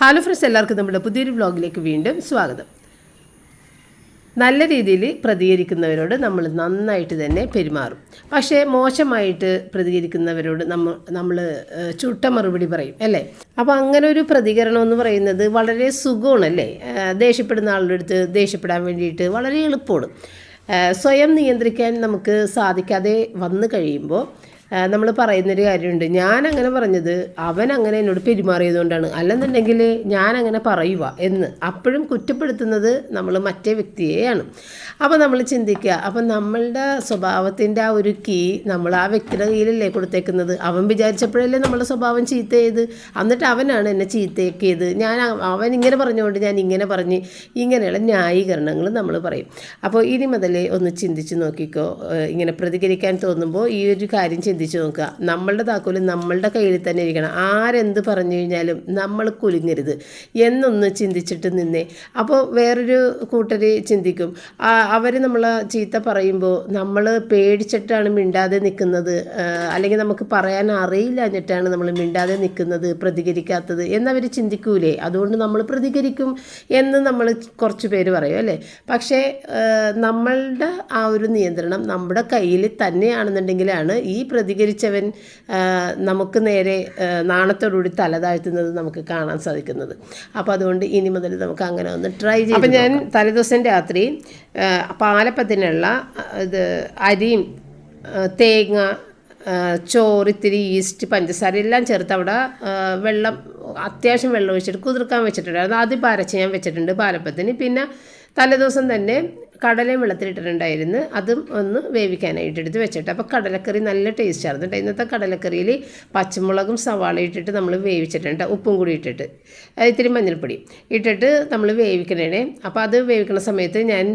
Hello friends എല്ലാവർക്കും നമ്മുടെ പുതിയൊരു വ്ളോഗിലേക്ക് വീണ്ടും സ്വാഗതം. നല്ല രീതിയിൽ പ്രതികരിക്കുന്നവരോട് നമ്മൾ നന്നായിട്ട് തന്നെ പെരുമാറും. പക്ഷേ മോശമായിട്ട് പ്രതികരിക്കുന്നവരോട് നമ്മൾ നമ്മൾ ചുട്ട മറുപടി പറയും അല്ലേ? അപ്പോൾ അങ്ങനെ ഒരു പ്രതികരണം എന്ന് പറയുന്നത് വളരെ സുഖമാണല്ലേ? ദേഷ്യപ്പെടുന്ന ആളുടെ അടുത്ത് ദേഷ്യപ്പെടാൻ വേണ്ടിയിട്ട് വളരെ എളുപ്പമാണ്. സ്വയം നിയന്ത്രിക്കാൻ നമുക്ക് സാധിക്കാതെ വന്നു കഴിയുമ്പോൾ നമ്മൾ പറയുന്നൊരു കാര്യമുണ്ട്. ഞാൻ അങ്ങനെ പറഞ്ഞത് അവൻ അങ്ങനെ എന്നോട് പെരുമാറിയതുകൊണ്ടാണ്. അല്ലെന്നുണ്ടെങ്കിൽ ഞാൻ അങ്ങനെ പറയുക എന്ന്. അപ്പോഴും കുറ്റപ്പെടുത്തുന്നത് നമ്മൾ മറ്റേ വ്യക്തിയെയാണ്. അപ്പോൾ നമ്മൾ ചിന്തിക്കുക അപ്പം നമ്മളുടെ സ്വഭാവത്തിന്റെ ആ ഒരു കീ നമ്മൾ ആ വ്യക്തിയുടെ കയ്യിലല്ലേ കൊടുത്തേക്കുന്നത്? അവൻ വിചാരിച്ചപ്പോഴല്ലേ നമ്മളുടെ സ്വഭാവം ചീത്ത ചെയ്ത് എന്നിട്ട് അവനാണ് എന്നെ ചീത്തയാക്കിയത്. ഞാൻ അവൻ ഇങ്ങനെ പറഞ്ഞുകൊണ്ട് ഞാൻ ഇങ്ങനെ പറഞ്ഞ് ഇങ്ങനെയുള്ള ന്യായീകരണങ്ങൾ നമ്മൾ പറയും. അപ്പോൾ ഇനി മുതലേ ഒന്ന് ചിന്തിച്ച് നോക്കിക്കോ. ഇങ്ങനെ പ്രതികരിക്കാൻ തോന്നുമ്പോൾ ഈ ഒരു കാര്യം ചിന്തിച്ച് നോക്കുക. നമ്മളുടെ താക്കോൽ നമ്മളുടെ കയ്യിൽ തന്നെ ഇരിക്കണം. ആരെന്ത് പറഞ്ഞു കഴിഞ്ഞാലും നമ്മൾ കുലുങ്ങരുത് എന്നൊന്ന് ചിന്തിച്ചിട്ട് നിന്നേ. അപ്പോൾ വേറൊരു കൂട്ടർ ചിന്തിക്കും. അവർ നമ്മൾ ചീത്ത പറയുമ്പോൾ നമ്മൾ പേടിച്ചിട്ടാണ് മിണ്ടാതെ നിൽക്കുന്നത് അല്ലെങ്കിൽ നമുക്ക് പറയാൻ അറിയില്ല എന്നിട്ടാണ് നമ്മൾ മിണ്ടാതെ നിൽക്കുന്നത് പ്രതികരിക്കാത്തത് എന്നവർ ചിന്തിക്കൂലേ. അതുകൊണ്ട് നമ്മൾ പ്രതികരിക്കും എന്ന് നമ്മൾ കുറച്ച് പേര് പറയും അല്ലേ? പക്ഷേ നമ്മളുടെ ആ ഒരു നിയന്ത്രണം നമ്മുടെ കയ്യിൽ തന്നെയാണെന്നുണ്ടെങ്കിലാണ് ഈ പ്രതികരിച്ചവൻ നമുക്ക് നേരെ നാണത്തോടുകൂടി തല താഴ്ത്തുന്നത് നമുക്ക് കാണാൻ സാധിക്കുന്നത്. അപ്പോൾ അതുകൊണ്ട് ഇനി മുതൽ നമുക്ക് അങ്ങനെ ഒന്ന് ട്രൈ ചെയ്യാം അപ്പം ഞാൻ തലേദിവസം രാത്രി പാലപ്പത്തിനുള്ള ഇത് അരിയും തേങ്ങ ഏഹ് ചോറ് ഇത്തിരി ഈസ്റ്റ് പഞ്ചസാര എല്ലാം ചേർത്ത് അവിടെ വെള്ളം അത്യാവശ്യം വെള്ളം ഒഴിച്ചിട്ട് കുതിർക്കാൻ വെച്ചിട്ടുണ്ടായിരുന്നു. അത് പാരച്ച് ഞാൻ വെച്ചിട്ടുണ്ട് പാലപ്പത്തിന്. പിന്നെ തലേദിവസം തന്നെ കടലയും വെള്ളത്തിലിട്ടിട്ടുണ്ടായിരുന്നു. അതും ഒന്ന് വേവിക്കാനായിട്ട് എടുത്ത് വെച്ചിട്ട്. അപ്പോൾ കടലക്കറി നല്ല ടേസ്റ്റ് ആയിരുന്നു കേട്ടോ ഇന്നത്തെ കടലക്കറിയിൽ പച്ചമുളകും സവാള ഇട്ടിട്ട് നമ്മൾ വേവിച്ചിട്ടുണ്ട്. ഉപ്പും കൂടി ഇട്ടിട്ട്. ഇത്തിരി മഞ്ഞൾപ്പൊടി ഇട്ടിട്ട് നമ്മൾ വേവിക്കണേ അപ്പോൾ അത് വേവിക്കുന്ന സമയത്ത് ഞാൻ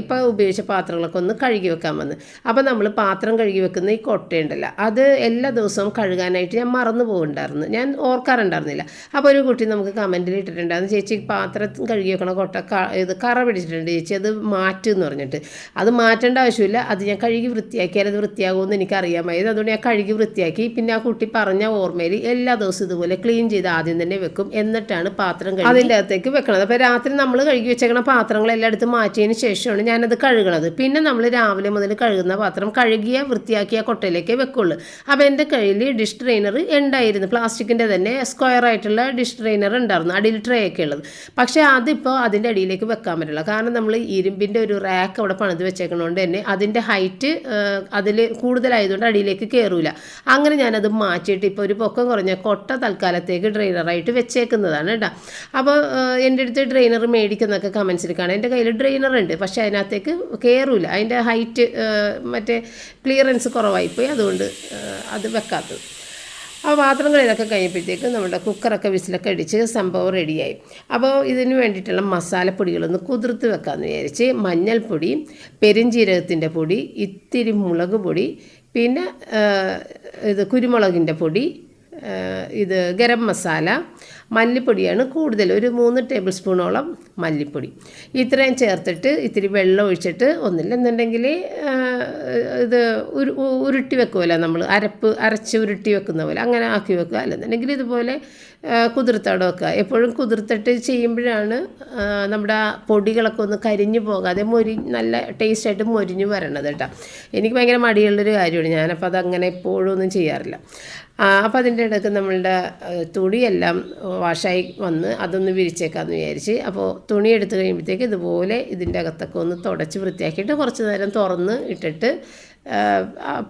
ഇപ്പോൾ ഉപയോഗിച്ച പാത്രങ്ങളൊക്കെ ഒന്ന് കഴുകി വെക്കാൻ വന്ന്. അപ്പോൾ നമ്മൾ പാത്രം കഴുകി വെക്കുന്ന ഈ കൊട്ടയുണ്ടല്ലോ അത് എല്ലാ ദിവസവും കഴുകാനായിട്ട് ഞാൻ മറന്നു പോകുന്നുണ്ടായിരുന്നു ഞാൻ ഓർക്കാറുണ്ടായിരുന്നില്ല. അപ്പോൾ ഒരു കുട്ടി നമുക്ക് കമന്റിൽ ഇട്ടിട്ടുണ്ടായിരുന്നു ചേച്ചി പാത്രം കഴുകി വെക്കണ കൊട്ട ഇത് കറ പിടിച്ചിട്ടുണ്ട് ചേച്ചി അത് മാറ്റും എന്ന് പറഞ്ഞിട്ട്. അത് മാറ്റേണ്ട ആവശ്യമില്ല. അത് ഞാൻ കഴുകി വൃത്തിയാക്കിയാൽ അത് വൃത്തിയാകുമെന്ന് എനിക്ക് അറിയാമായത് അതുകൊണ്ട് ഞാൻ കഴുകി വൃത്തിയാക്കി. പിന്നെ ആ കുട്ടി പറഞ്ഞ ഓർമ്മയിൽ എല്ലാ ദിവസവും ഇതുപോലെ ക്ലീൻ ചെയ്ത് ആദ്യം തന്നെ വെക്കും. എന്നിട്ടാണ് പാത്രം കഴുകി അതിന്റെ അകത്തേക്ക് വെക്കണത്. അപ്പോൾ രാത്രി നമ്മൾ കഴുകി വെച്ചേക്കണ പാത്രങ്ങളെല്ലാം എടുത്ത് മാറ്റിയതിന് ശേഷമാണ് ഞാനത് കഴുകണത്. പിന്നെ നമ്മൾ രാവിലെ മുതൽ കഴുകുന്ന പാത്രം കഴുകിയ വൃത്തിയാക്കിയ കൊട്ടയിലേക്ക് വെക്കുള്ളൂ. അപ്പോൾ എന്റെ കയ്യിൽ ഡിഷ് ട്രെയിനർ ഉണ്ടായിരുന്നു. പ്ലാസ്റ്റിക്കിന്റെ തന്നെ സ്ക്വയർ ആയിട്ടുള്ള ഡിഷ് ട്രെയിനർ ഉണ്ടായിരുന്നു. അടിയിൽ ട്രേ ഒക്കെ ഉള്ളത്. പക്ഷേ അതിപ്പോൾ അതിന്റെ അടിയിലേക്ക് വെക്കാൻ പറ്റില്ല. കാരണം നമ്മൾ ഇരുമ്പിന്റെ ഒരു റാക്ക് അവിടെ പണിത് വെച്ചേക്കണോണ്ട് തന്നെ അതിന്റെ ഹൈറ്റ് അതിൽ കൂടുതലായതുകൊണ്ട് അടിയിലേക്ക് കയറൂല അങ്ങനെ ഞാനത് മാറ്റിയിട്ട് ഇപ്പോൾ ഒരു പൊക്കം കുറഞ്ഞ കൊട്ട തൽക്കാലത്തേക്ക് ഡ്രെയിനറായിട്ട് വെച്ചേക്കുന്നതാണ് കേട്ടോ. അപ്പോൾ എന്റെ അടുത്ത് ഡ്രെയിനർ മേടിക്കുന്നൊക്കെ കമൻസിൽ കാണാം. എന്റെ കയ്യിൽ ഡ്രെയിനർ ഉണ്ട് പക്ഷേ അതിനകത്തേക്ക് കയറൂല അതിന്റെ ഹൈറ്റ് മറ്റേ ക്ലിയറൻസ് കുറവായിപ്പോയി. അതുകൊണ്ട് അത് വെക്കാത്തത്. ആ പാത്രങ്ങളിലൊക്കെ കഴിഞ്ഞപ്പോഴത്തേക്ക് നമ്മുടെ കുക്കറൊക്കെ വിസിലൊക്കെ അടിച്ച് സംഭവം റെഡിയായി. അപ്പോൾ ഇതിന് വേണ്ടിയിട്ടുള്ള മസാലപ്പൊടികളൊന്ന് കുതിർത്ത് വെക്കാമെന്ന് വിചാരിച്ച് മഞ്ഞൾപ്പൊടി പെരുംജീരകത്തിന്റെ പൊടി ഇത്തിരി മുളക് പൊടി പിന്നെ ഇത് കുരുമുളകിന്റെ പൊടി ഇത് ഗരം മസാല മല്ലിപ്പൊടിയാണ് കൂടുതൽ. ഒരു മൂന്ന് ടേബിൾ സ്പൂണോളം മല്ലിപ്പൊടി. ഇത്രയും ചേർത്തിട്ട് ഇത്തിരി വെള്ളം ഒഴിച്ചിട്ട് ഒന്നില്ലെന്നുണ്ടെങ്കിൽ ഇത് ഉരു ഉരുട്ടി വെക്കുമല്ലോ നമ്മൾ. അരപ്പ് അരച്ച് ഉരുട്ടി വെക്കുന്ന പോലെ. അങ്ങനെ ആക്കി വെക്കുക. അല്ലെന്നുണ്ടെങ്കിൽ ഇതുപോലെ കുതിർത്തടം വെക്കുക. എപ്പോഴും കുതിർത്തിട്ട് ചെയ്യുമ്പോഴാണ് നമ്മുടെ പൊടികളൊക്കെ ഒന്ന് കരിഞ്ഞു പോകാതെ മൊരി നല്ല ടേസ്റ്റായിട്ട് മൊരിഞ്ഞു വരണത് കേട്ടോ. എനിക്ക് ഭയങ്കര മടിയുള്ളൊരു കാര്യമാണ്. ഞാനപ്പോൾ അതങ്ങനെ എപ്പോഴും ഒന്നും ചെയ്യാറില്ല. അപ്പോൾ അതിന്റെ ഇടയ്ക്ക് നമ്മളുടെ തുണിയെല്ലാം വാഷായി വന്ന് അതൊന്ന് വിരിച്ചേക്കാമെന്ന് വിചാരിച്ച് അപ്പോൾ തുണി എടുത്തു കഴിയുമ്പോഴത്തേക്ക് ഇതുപോലെ ഇതിന്റെ അകത്തൊക്കെ ഒന്ന് തുടച്ച് വൃത്തിയാക്കിയിട്ട് കുറച്ച് നേരം തുറന്ന് ഇട്ടിട്ട്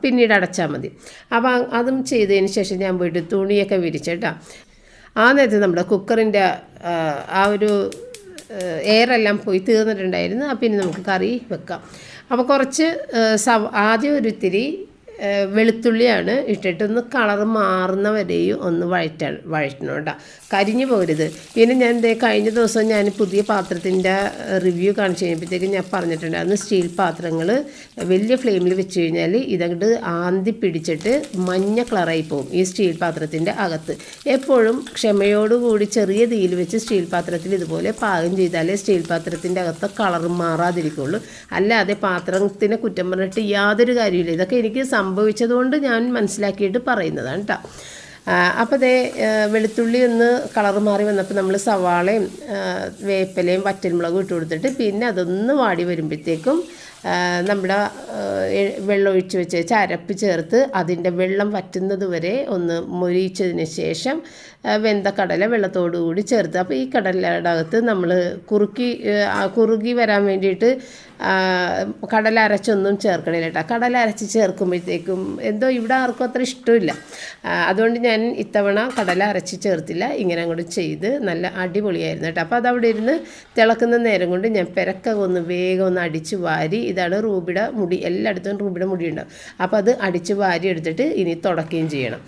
പിന്നീട് അടച്ചാൽ മതി. അപ്പോൾ അതും ചെയ്തതിന് ശേഷം ഞാൻ പോയിട്ട് തുണിയൊക്കെ വിരിച്ചിട്ടാ. ആ നേരത്തെ നമ്മുടെ കുക്കറിന്റെ ആ ഒരു എയറെല്ലാം പോയി തീർന്നിട്ടുണ്ടായിരുന്നു. അപ്പം ഇനി നമുക്ക് കറി വെക്കാം. അപ്പോൾ കുറച്ച് സവ ആദ്യം ഒരു ഇത്തിരി വെളുത്തുള്ളിയാണ് ഇട്ടിട്ടൊന്ന് കളർ മാറുന്ന വരെയും ഒന്ന് വഴറ്റ വഴറ്റണം കേട്ടോ കരിഞ്ഞു പോകരുത് പിന്നെ ഞാൻ ദേ കഴിഞ്ഞ ദിവസം ഞാൻ പുതിയ പാത്രത്തിന്റെ റിവ്യൂ കാണിച്ച് കഴിഞ്ഞപ്പോഴത്തേക്ക് ഞാൻ പറഞ്ഞിട്ടുണ്ടായിരുന്നു സ്റ്റീൽ പാത്രങ്ങൾ വലിയ ഫ്ലെയിമിൽ വെച്ച് കഴിഞ്ഞാൽ ഇതങ്ങോട്ട് ആന്തി പിടിച്ചിട്ട് മഞ്ഞ കളറായി പോകും ഈ സ്റ്റീൽ പാത്രത്തിന്റെ അകത്ത്. എപ്പോഴും ക്ഷമയോടുകൂടി ചെറിയ തീയിൽ വെച്ച് സ്റ്റീൽ പാത്രത്തിൽ ഇതുപോലെ പാകം ചെയ്താലേ സ്റ്റീൽ പാത്രത്തിന്റെ അകത്ത് കളർ മാറാതിരിക്കുള്ളൂ. അല്ലാതെ പാത്രത്തിനെ കുറ്റം പറഞ്ഞിട്ട് യാതൊരു കാര്യമില്ല ഇതൊക്കെ എനിക്ക് സംഭവിച്ചതുകൊണ്ട് ഞാൻ മനസ്സിലാക്കിയിട്ട് പറയുന്നതാണ് കേട്ടോ അപ്പോൾ അതേ വെളുത്തുള്ളി ഒന്ന് കളർ മാറി വന്നപ്പോൾ നമ്മൾ സവാളയും വേപ്പലയും വറ്റൽമുളകും ഇട്ട് കൊടുത്തിട്ട് പിന്നെ അതൊന്ന് വാടി വരുമ്പോഴത്തേക്കും നമ്മുടെ വെള്ളമൊഴിച്ച് വെച്ച് ചരപ്പ് ചേർത്ത് അതിന്റെ വെള്ളം വറ്റുന്നത് വരെ ഒന്ന് മൊരിയിച്ചതിന് ശേഷം വെന്ത കടല വെള്ളത്തോടു കൂടി ചേർത്ത്. അപ്പോൾ ഈ കടലയുടെ അകത്ത് നമ്മൾ കുറുക്കി കുറുകി വരാൻ വേണ്ടിയിട്ട് കടല അരച്ചൊന്നും ചേർക്കണില്ല കേട്ടോ കടല അരച്ച് ചേർക്കുമ്പോഴത്തേക്കും എന്തോ ഇവിടെ ആർക്കും അത്ര ഇഷ്ടമില്ല. അതുകൊണ്ട് ഞാൻ ഇത്തവണ കടല അരച്ച് ചേർത്തില്ല. ഇങ്ങനെ അങ്ങോട്ട് ചെയ്ത് നല്ല അടിപൊളിയായിരുന്നു കേട്ടോ അപ്പോൾ അതവിടെ ഇരുന്ന് തിളക്കുന്ന നേരം കൊണ്ട് ഞാൻ പെരക്ക ഒന്ന് വേഗം ഒന്ന് അടിച്ച് വാരി ഇതാണ് റൂബിയുടെ മുടി. എല്ലായിടത്തും റൂബിയുടെ മുടി ഉണ്ടാവും അപ്പോൾ അത് അടിച്ച് വാരി എടുത്തിട്ട് ഇനി തുടക്കുകയും ചെയ്യണം.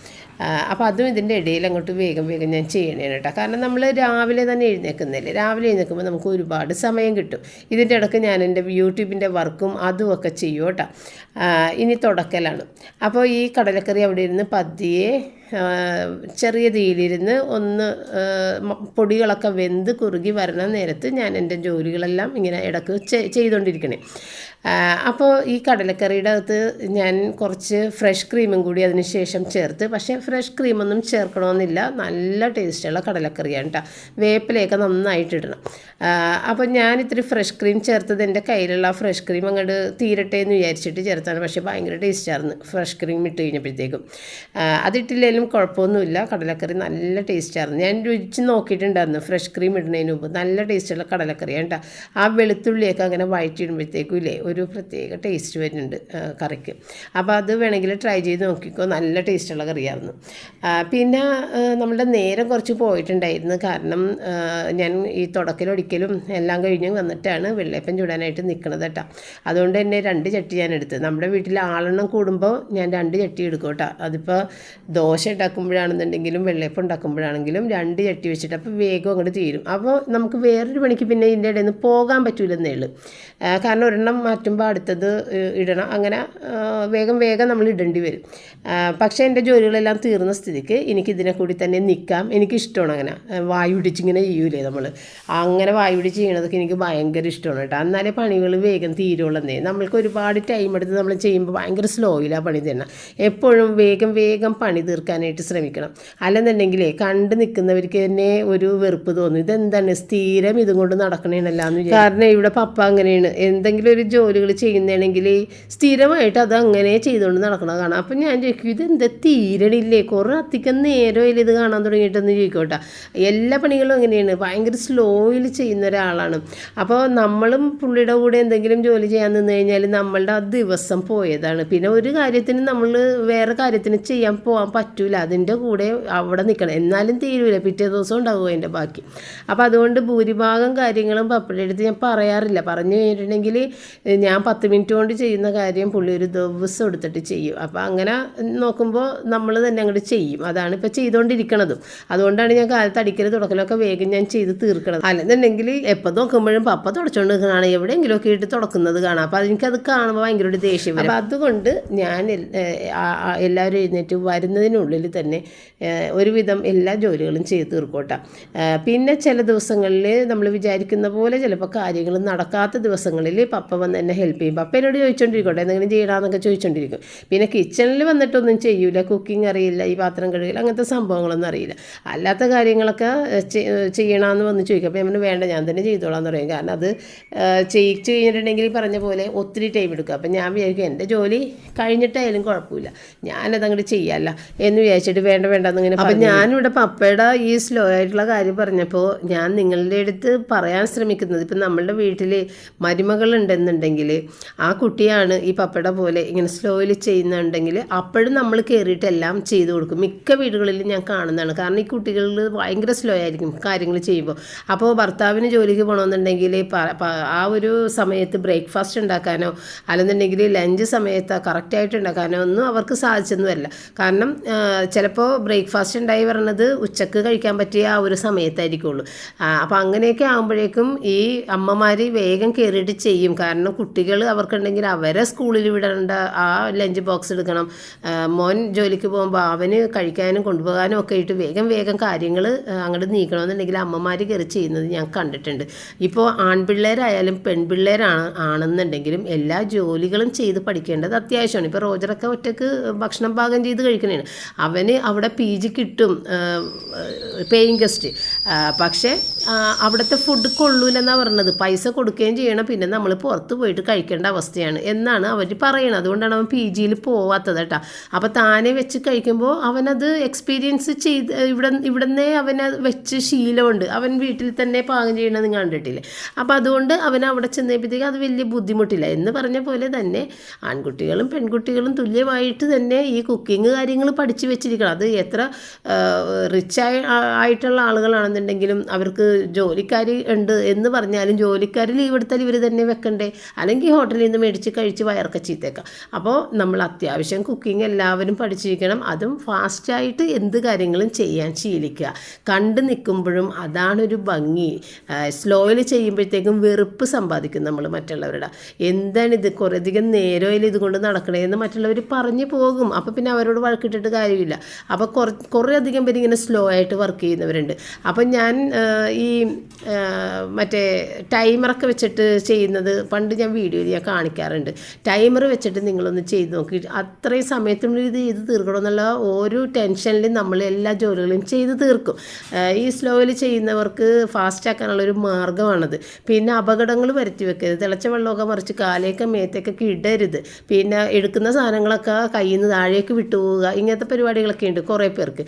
അപ്പോൾ അതും ഇതിന്റെ ഇടയിൽ അങ്ങോട്ട് വേഗം വേഗം ഞാൻ ചെയ്യണേ കേട്ടോ. കാരണം നമ്മൾ രാവിലെ തന്നെ എഴുന്നേക്കുന്നില്ലേ രാവിലെ എഴുന്നേൽക്കുമ്പോൾ നമുക്ക് ഒരുപാട് സമയം കിട്ടും. ഇതിന്റെ ഇടയ്ക്ക് ഞാൻ എന്റെ യൂട്യൂബിന്റെ വർക്കും അതും ഒക്കെ ചെയ്യും കേട്ടോ. ഇനി തുടക്കലാണ്. അപ്പോൾ ഈ കടലക്കറി അവിടെ ഇരുന്ന് പതിയെ ചെറിയ തീയിലിരുന്ന് ഒന്ന് പൊടികളൊക്കെ വെന്ത് കുറുകി വരണ നേരത്ത് ഞാൻ എന്റെ ജോലികളെല്ലാം ഇങ്ങനെ ഇടയ്ക്ക് ചെയ്തുകൊണ്ടിരിക്കണേ. അപ്പോൾ ഈ കടലക്കറിയുടെ അകത്ത് ഞാൻ കുറച്ച് ഫ്രഷ് ക്രീമും കൂടി അതിന് ശേഷം ചേർത്ത്. പക്ഷേ ഫ്രഷ് ക്രീമൊന്നും ചേർക്കണമെന്നില്ല. നല്ല ടേസ്റ്റുള്ള കടലക്കറിയാണ് കേട്ടോ വേപ്പിലയൊക്കെ നന്നായിട്ട് ഇടണം. അപ്പോൾ ഞാൻ ഇത്തിരി ഫ്രഷ് ക്രീം ചേർത്തത് എന്റെ കയ്യിലുള്ള ഫ്രഷ് ക്രീം അങ്ങോട്ട് തീരട്ടെ എന്ന് വിചാരിച്ചിട്ട് ചേർത്താണ്. പക്ഷേ ഭയങ്കര ടേസ്റ്റായിരുന്നു ഫ്രഷ് ക്രീം ഇട്ട് കഴിഞ്ഞപ്പോഴത്തേക്കും. അതിട്ടില്ലെങ്കിലും കുഴപ്പമൊന്നുമില്ല. കടലക്കറി നല്ല ടേസ്റ്റായിരുന്നു ഞാൻ രുചിച്ച് നോക്കിയിട്ടുണ്ടായിരുന്നു ഫ്രഷ് ക്രീം ഇടുന്നതിന് മുമ്പ്. നല്ല ടേസ്റ്റുള്ള കടലക്കറിയാണ് കേട്ടോ ആ വെളുത്തുള്ളിയൊക്കെ അങ്ങനെ വഴറ്റിയിടുമ്പോഴത്തേക്കും ഇല്ലേ ഒരു പ്രത്യേക ടേസ്റ്റ് വരുന്നുണ്ട് കറിക്ക്. അപ്പോൾ അത് വേണമെങ്കിൽ ട്രൈ ചെയ്ത് നോക്കിക്കോ. നല്ല ടേസ്റ്റുള്ള കറിയായിരുന്നു. പിന്നെ നമ്മളുടെ നേരം കുറച്ച് പോയിട്ടുണ്ടായിരുന്നു. കാരണം ഞാൻ ഈ തുടക്കലൊടിക്കലും എല്ലാം കഴിഞ്ഞ് വന്നിട്ടാണ് വെള്ളയപ്പം ചൂടാനായിട്ട് നിൽക്കുന്നത് കേട്ടോ. അതുകൊണ്ട് തന്നെ രണ്ട് ചട്ടി ഞാൻ എടുത്ത്. നമ്മുടെ വീട്ടിൽ ആളെണ്ണം കൂടുമ്പോൾ ഞാൻ രണ്ട് ചട്ടി എടുക്കും കേട്ടോ. അതിപ്പോൾ ദോശ ഉണ്ടാക്കുമ്പോഴാണെന്നുണ്ടെങ്കിലും വെള്ളയപ്പം ഉണ്ടാക്കുമ്പോഴാണെങ്കിലും രണ്ട് ചട്ടി വെച്ചിട്ട് അപ്പോൾ വേഗം അങ്ങോട്ട് തീരും. അപ്പോൾ നമുക്ക് വേറൊരു പണിക്ക് പിന്നെ ഇതിന്റെ ഇടയിൽ നിന്ന് പോകാൻ പറ്റൂലെന്നേ ഉള്ളൂ. കാരണം ഒരെണ്ണം മാറ്റുമ്പോൾ അടുത്തത് ഇടണം. അങ്ങനെ വേഗം വേഗം നമ്മൾ ഇടേണ്ടി വരും. പക്ഷേ എന്റെ ജോലികളെല്ലാം തീർന്ന സ്ഥിതിക്ക് എനിക്ക് ഇതിനെ കൂടി തന്നെ നിൽക്കാം. എനിക്കിഷ്ടമാണ് അങ്ങനെ. വായു പിടിച്ചിങ്ങനെ ചെയ്യൂലേ നമ്മൾ അങ്ങനെ വായു പിടിച്ച് ചെയ്യണതൊക്കെ എനിക്ക് ഭയങ്കര ഇഷ്ടമാണ് കേട്ടോ. എന്നാലേ പണികൾ വേഗം തീരുള്ളന്നേ. നമ്മൾക്ക് ഒരുപാട് ടൈം എടുത്ത് നമ്മൾ ചെയ്യുമ്പോൾ ഭയങ്കര സ്ലോയിലാണ് പണി തരണം എപ്പോഴും വേഗം വേഗം പണി തീർക്കാനായിട്ട് ശ്രമിക്കണം. അല്ലെന്നുണ്ടെങ്കിലേ കണ്ട് നിൽക്കുന്നവർക്ക് തന്നെ ഒരു വെറുപ്പ് തോന്നും. ഇതെന്താണ്? സ്ഥിരം ഇതും കൊണ്ട് വിചാരിക്കും. കാരണം ഇവിടെ പപ്പ അങ്ങനെയാണ്. എന്തെങ്കിലും ഒരു ജോലികൾ ചെയ്യുന്നതാണെങ്കിൽ സ്ഥിരമായിട്ട് അത് അങ്ങനെ ചെയ്തുകൊണ്ട് നടക്കണത് കാണാം. അപ്പം ഞാൻ ചോദിക്കും ഇതെന്താ തീരണില്ലേ? കുറേ അധികം നേരമല്ലേ ഇത് കാണാൻ തുടങ്ങിയിട്ടെന്ന് ചോദിക്കോട്ടെ. എല്ലാ പണികളും അങ്ങനെയാണ്. ഭയങ്കര സ്ലോയിൽ ചെയ്യുന്ന ഒരാളാണ്. അപ്പോൾ നമ്മളും പുള്ളിയുടെ കൂടെ എന്തെങ്കിലും ജോലി ചെയ്യാൻ നിന്ന് കഴിഞ്ഞാൽ നമ്മളുടെ ആ ദിവസം പോയതാണ്. പിന്നെ ഒരു കാര്യത്തിന് നമ്മൾ വേറെ കാര്യത്തിന് ചെയ്യാൻ പോകാൻ പറ്റൂല. അതിന്റെ കൂടെ അവിടെ നിൽക്കണം. എന്നാലും തീരൂല. പിറ്റേ ദിവസം ഉണ്ടാവും അതിന്റെ ബാക്കി. അപ്പോൾ അതുകൊണ്ട് ഭൂരിഭാഗം കാര്യങ്ങളും പപ്പയുടെ അടുത്ത് ഞാൻ പറയാറില്ല. പറഞ്ഞു കഴിഞ്ഞിട്ടുണ്ടെങ്കിൽ ഞാൻ പത്ത് മിനിറ്റ് കൊണ്ട് ചെയ്യുന്ന കാര്യം പുള്ളി ഒരു ദിവസം എടുത്തിട്ട് ചെയ്യും. അപ്പോൾ അങ്ങനെ നോക്കുമ്പോൾ നമ്മൾ തന്നെ അങ്ങോട്ട് ചെയ്യും. അതാണ് ഇപ്പോൾ ചെയ്തുകൊണ്ടിരിക്കണതും അതുകൊണ്ടാണ് ഞാൻ കാലത്ത് അടിക്കൽ തുടക്കലൊക്കെ വേഗം ഞാൻ ചെയ്ത് തീർക്കണത്. അല്ലെന്നുണ്ടെങ്കിൽ എപ്പോൾ നോക്കുമ്പോഴും പപ്പ തുടച്ചുകൊണ്ട് കാണാം എവിടെയെങ്കിലും ഒക്കെ ഇട്ട് തുടക്കുന്നത് കാണാം. അപ്പോൾ എനിക്കത് കാണുമ്പോൾ ഭയങ്കര ഒരു ദേഷ്യം അപ്പോൾ അതുകൊണ്ട് ഞാൻ എല്ലാവരും എഴുന്നേറ്റ് വരുന്നതിനുള്ളിൽ തന്നെ ഒരുവിധം എല്ലാ ജോലികളും ചെയ്ത് തീർക്കോട്ടെ. പിന്നെ ചില ദിവസങ്ങളിൽ നമ്മൾ വിചാരിക്കുന്ന പോലെ ചിലപ്പോൾ കാര്യങ്ങൾ നടക്കാത്ത ദിവസങ്ങളിൽ പപ്പ വന്ന് എന്നെ ഹെൽപ്പ് ചെയ്യും. പപ്പ എന്നോട് ചോദിച്ചുകൊണ്ടിരിക്കട്ടെ എന്തെങ്കിലും ചെയ്യണമെന്നൊക്കെ ചോദിച്ചുകൊണ്ടിരിക്കും പിന്നെ കിച്ചണിൽ വന്നിട്ടൊന്നും ചെയ്യൂല കുക്കിംഗ് അറിയില്ല ഈ പാത്രം കഴുകില്ല അങ്ങനത്തെ സംഭവങ്ങളൊന്നും അറിയില്ല. അല്ലാത്ത കാര്യങ്ങളൊക്കെ ചെയ്യണമെന്ന് വന്ന് ചോദിക്കും. അപ്പോൾ ഞാൻ വേണ്ട ഞാൻ തന്നെ ചെയ്തോളാം എന്ന് പറയും. കാരണം അത് ചെയ്യിച്ചു കഴിഞ്ഞിട്ടുണ്ടെങ്കിൽ പറഞ്ഞ പോലെ ഒത്തിരി ടൈം എടുക്കും. അപ്പം ഞാൻ വിചാരിക്കും എന്റെ ജോലി കഴിഞ്ഞിട്ടായാലും കുഴപ്പമില്ല. ഞാനത് അങ്ങോട്ട് ചെയ്യാല്ല. എന്ന് വിചാരിച്ചിട്ട് വേണ്ട വേണ്ട എന്നിങ്ങനെ അപ്പം ഞാനിവിടെ പപ്പയുടെ ഈ സ്ലോ ആയിട്ടുള്ള കാര്യം പറഞ്ഞപ്പോൾ ഞാൻ നിങ്ങളുടെ അടുത്ത് പറയാൻ ശ്രമിക്കുന്നത് ഇപ്പം നമ്മളുടെ വീട്ടിൽ മരുമകളുണ്ടെന്നുണ്ടെങ്കിൽ ആ കുട്ടിയാണ് ഈ പപ്പട പോലെ ഇങ്ങനെ സ്ലോയിൽ ചെയ്യുന്നുണ്ടെങ്കിൽ അപ്പോഴും നമ്മൾ കയറിയിട്ട് എല്ലാം ചെയ്തു കൊടുക്കും. മിക്ക വീടുകളിലും ഞാൻ കാണുന്നതാണ്. കാരണം ഈ കുട്ടികളിൽ ഭയങ്കര സ്ലോ ആയിരിക്കും കാര്യങ്ങൾ ചെയ്യുമ്പോൾ അപ്പോൾ ഭർത്താവിന് ജോലിക്ക് പോകണമെന്നുണ്ടെങ്കിൽ ആ ഒരു സമയത്ത് ബ്രേക്ക്ഫാസ്റ്റ് ഉണ്ടാക്കാനോ അല്ലെന്നുണ്ടെങ്കിൽ ലഞ്ച് സമയത്ത് കറക്റ്റായിട്ട് ഉണ്ടാക്കാനോ ഒന്നും അവർക്ക് സാധിച്ചൊന്നുമല്ല കാരണം ചിലപ്പോൾ ബ്രേക്ക്ഫാസ്റ്റ് ഉണ്ടായി പറഞ്ഞത് ഉച്ചയ്ക്ക് കഴിക്കാൻ പറ്റിയ ആ ഒരു സമയത്തായിരിക്കുള്ളൂ. അപ്പോൾ അങ്ങനെയൊക്കെ ആകുമ്പോഴേക്കും ഈ അമ്മമാർ വേഗം കയറിയിട്ട് ചെയ്യും. കാരണം കുട്ടികൾ അവർക്കുണ്ടെങ്കിൽ അവരെ സ്കൂളിൽ വിടേണ്ട ആ ലഞ്ച് ബോക്സ് എടുക്കണം. മോൻ ജോലിക്ക് പോകുമ്പോൾ അവന് കഴിക്കാനും കൊണ്ടുപോകാനും ഒക്കെ ആയിട്ട് വേഗം വേഗം കാര്യങ്ങൾ അങ്ങോട്ട് നീക്കണമെന്നുണ്ടെങ്കിൽ അമ്മമാർ കയറി ചെയ്യുന്നത് ഞാൻ കണ്ടിട്ടുണ്ട്. ഇപ്പോൾ ആൺപിള്ളേരായാലും പെൺപിള്ളേരാണ് ആണെന്നുണ്ടെങ്കിലും എല്ലാ ജോലികളും ചെയ്ത് പഠിക്കേണ്ടത് അത്യാവശ്യമാണ്. ഇപ്പോൾ റോജറൊക്കെ ഒറ്റയ്ക്ക് ഭക്ഷണം പാകം ചെയ്ത് കഴിക്കണേണ് അവന് അവിടെ പി ജി കിട്ടും പേയിങ് ഗസ്റ്റ്. പക്ഷേ അവിടുത്തെ ഫുഡ് കൊള്ളൂലെന്നാണ് പറഞ്ഞത്. പൈസ കൊടുക്കുകയും ചെയ്യണം പിന്നെ നമ്മൾ പുറത്ത് പോയിട്ട് കഴിക്കേണ്ട അവസ്ഥയാണ് എന്നാണ് അവർ പറയുന്നത് അതുകൊണ്ടാണ് അവൻ പി ജിയിൽ പോവാത്തത് കേട്ടോ. അപ്പോൾ താനെ വെച്ച് കഴിക്കുമ്പോൾ അവനത് എക്സ്പീരിയൻസ് ചെയ്ത് ഇവിടെ ഇവിടുന്നേ അവനെ വെച്ച് ശീലമുണ്ട്. അവൻ വീട്ടിൽ തന്നെ പാകം ചെയ്യണത് നിങ്ങൾ കണ്ടിട്ടില്ലേ? അപ്പോൾ അതുകൊണ്ട് അവൻ അവിടെ ചെന്നപ്പോഴത്തേക്ക് അത് വലിയ ബുദ്ധിമുട്ടില്ല. എന്ന് പറഞ്ഞ പോലെ തന്നെ ആൺകുട്ടികളും പെൺകുട്ടികളും തുല്യമായിട്ട് തന്നെ ഈ കുക്കിംഗ് കാര്യങ്ങൾ പഠിച്ചു വെച്ചിരിക്കണം. അത് എത്ര റിച്ച് ആയിട്ടുള്ള ആളുകളാണെന്നുണ്ടെങ്കിലും അവർക്ക് ജോലിക്കാർ ഉണ്ട് എന്ന് പറഞ്ഞാലും ജോലിക്കാർ ലീവ് എടുത്താൽ ഇവർ തന്നെ വെക്കണ്ടേ? അല്ലെങ്കിൽ ഹോട്ടലിൽ നിന്ന് മേടിച്ച് കഴിച്ച് വയറൊക്കെ ചീത്തേക്കാം. അപ്പോൾ നമ്മൾ അത്യാവശ്യം കുക്കിംഗ് എല്ലാവരും പഠിച്ചിരിക്കണം. അതും ഫാസ്റ്റായിട്ട് എന്ത് കാര്യങ്ങളും ചെയ്യാൻ ശീലിക്കുക. കണ്ട് നിൽക്കുമ്പോഴും അതാണൊരു ഭംഗി. സ്ലോയിൽ ചെയ്യുമ്പോഴത്തേക്കും വെറുപ്പ് സമ്പാദിക്കും നമ്മൾ മറ്റുള്ളവരുടെ. ഇത്? കുറേ അധികം നേരമില്ല ഇതുകൊണ്ട് നടക്കണേന്ന് മറ്റുള്ളവർ പറഞ്ഞു പോകും. അപ്പോൾ പിന്നെ അവരോട് വഴക്കിട്ടിട്ട് കാര്യമില്ല. അപ്പോൾ കുറ കുറേ അധികം പേര് ഇങ്ങനെ സ്ലോ ആയിട്ട് വർക്ക് ചെയ്യുന്നവരുണ്ട്. അപ്പം ഞാൻ ഈ മറ്റേ ടൈമറൊക്കെ വെച്ചിട്ട് ചെയ്യുന്നത് പണ്ട് ഞാൻ വീഡിയോയിൽ ഞാൻ കാണിക്കാറുണ്ട്. ടൈമർ വെച്ചിട്ട് നിങ്ങളൊന്ന് ചെയ്ത് നോക്കി. അത്രയും സമയത്തിനുള്ളിൽ ഇത് ചെയ്ത് തീർക്കണമെന്നുള്ള ഓരോ ടെൻഷനിലും നമ്മൾ എല്ലാ ജോലികളും ചെയ്ത് തീർക്കും. ഈ സ്ലോയിൽ ചെയ്യുന്നവർക്ക് ഫാസ്റ്റ് ആക്കാനുള്ള ഒരു മാർഗമാണത് പിന്നെ അപകടങ്ങൾ വരുത്തി വെക്കരുത്. തിളച്ച വെള്ളമൊക്കെ മറിച്ച് കാലേക്ക് മേത്തേക്കൊക്കെ ഇടരുത് പിന്നെ എടുക്കുന്ന സാധനങ്ങളൊക്കെ കയ്യിൽ നിന്ന് താഴേക്ക് വിട്ടുപോവുക. ഇങ്ങനത്തെ പരിപാടികളൊക്കെ ഉണ്ട് കുറേ പേർക്ക്.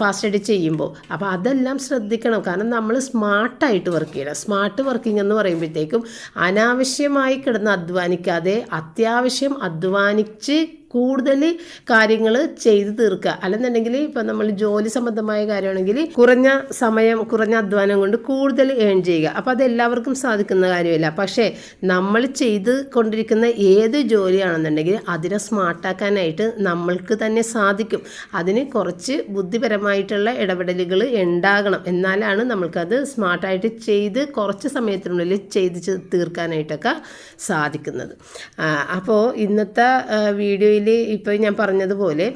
ഫാസ്റ്റ് ഫാസ്റ്റായിട്ട് ചെയ്യുമ്പോൾ. അപ്പോൾ അതെല്ലാം ശ്രദ്ധിക്കണം. കാരണം നമ്മൾ സ്മാർട്ടായിട്ട് വർക്ക് ചെയ്യണം. സ്മാർട്ട് വർക്കിംഗ് എന്ന് പറയുമ്പോഴത്തേക്കും അനാവശ്യമായി കിടന്ന് അധ്വാനിക്കാതെ അത്യാവശ്യം അധ്വാനിച്ച് കൂടുതൽ കാര്യങ്ങൾ ചെയ്തു തീർക്കുക. അല്ലെന്നുണ്ടെങ്കിൽ ഇപ്പം നമ്മൾ ജോലി സംബന്ധമായ കാര്യമാണെങ്കിൽ കുറഞ്ഞ സമയം കുറഞ്ഞ അധ്വാനം കൊണ്ട് കൂടുതൽ ഏൺ ചെയ്യുക. അപ്പോൾ അത് എല്ലാവർക്കും സാധിക്കുന്ന കാര്യമില്ല. പക്ഷേ നമ്മൾ ചെയ്ത് കൊണ്ടിരിക്കുന്ന ഏത് ജോലിയാണെന്നുണ്ടെങ്കിൽ അതിനെ സ്മാർട്ടാക്കാനായിട്ട് നമ്മൾക്ക് തന്നെ സാധിക്കും. അതിന് കുറച്ച് ബുദ്ധിപരമായിട്ടുള്ള ഇടപെടലുകൾ ഉണ്ടാകണം. എന്നാലാണ് നമ്മൾക്കത് സ്മാർട്ടായിട്ട് ചെയ്ത് കുറച്ച് സമയത്തിനുള്ളിൽ ചെയ്ത് തീർക്കാനായിട്ടൊക്കെ സാധിക്കുന്നത്. അപ്പോൾ ഇന്നത്തെ വീഡിയോയിൽ ഇപ്പോൾ ഞാൻ പറഞ്ഞതുപോലെ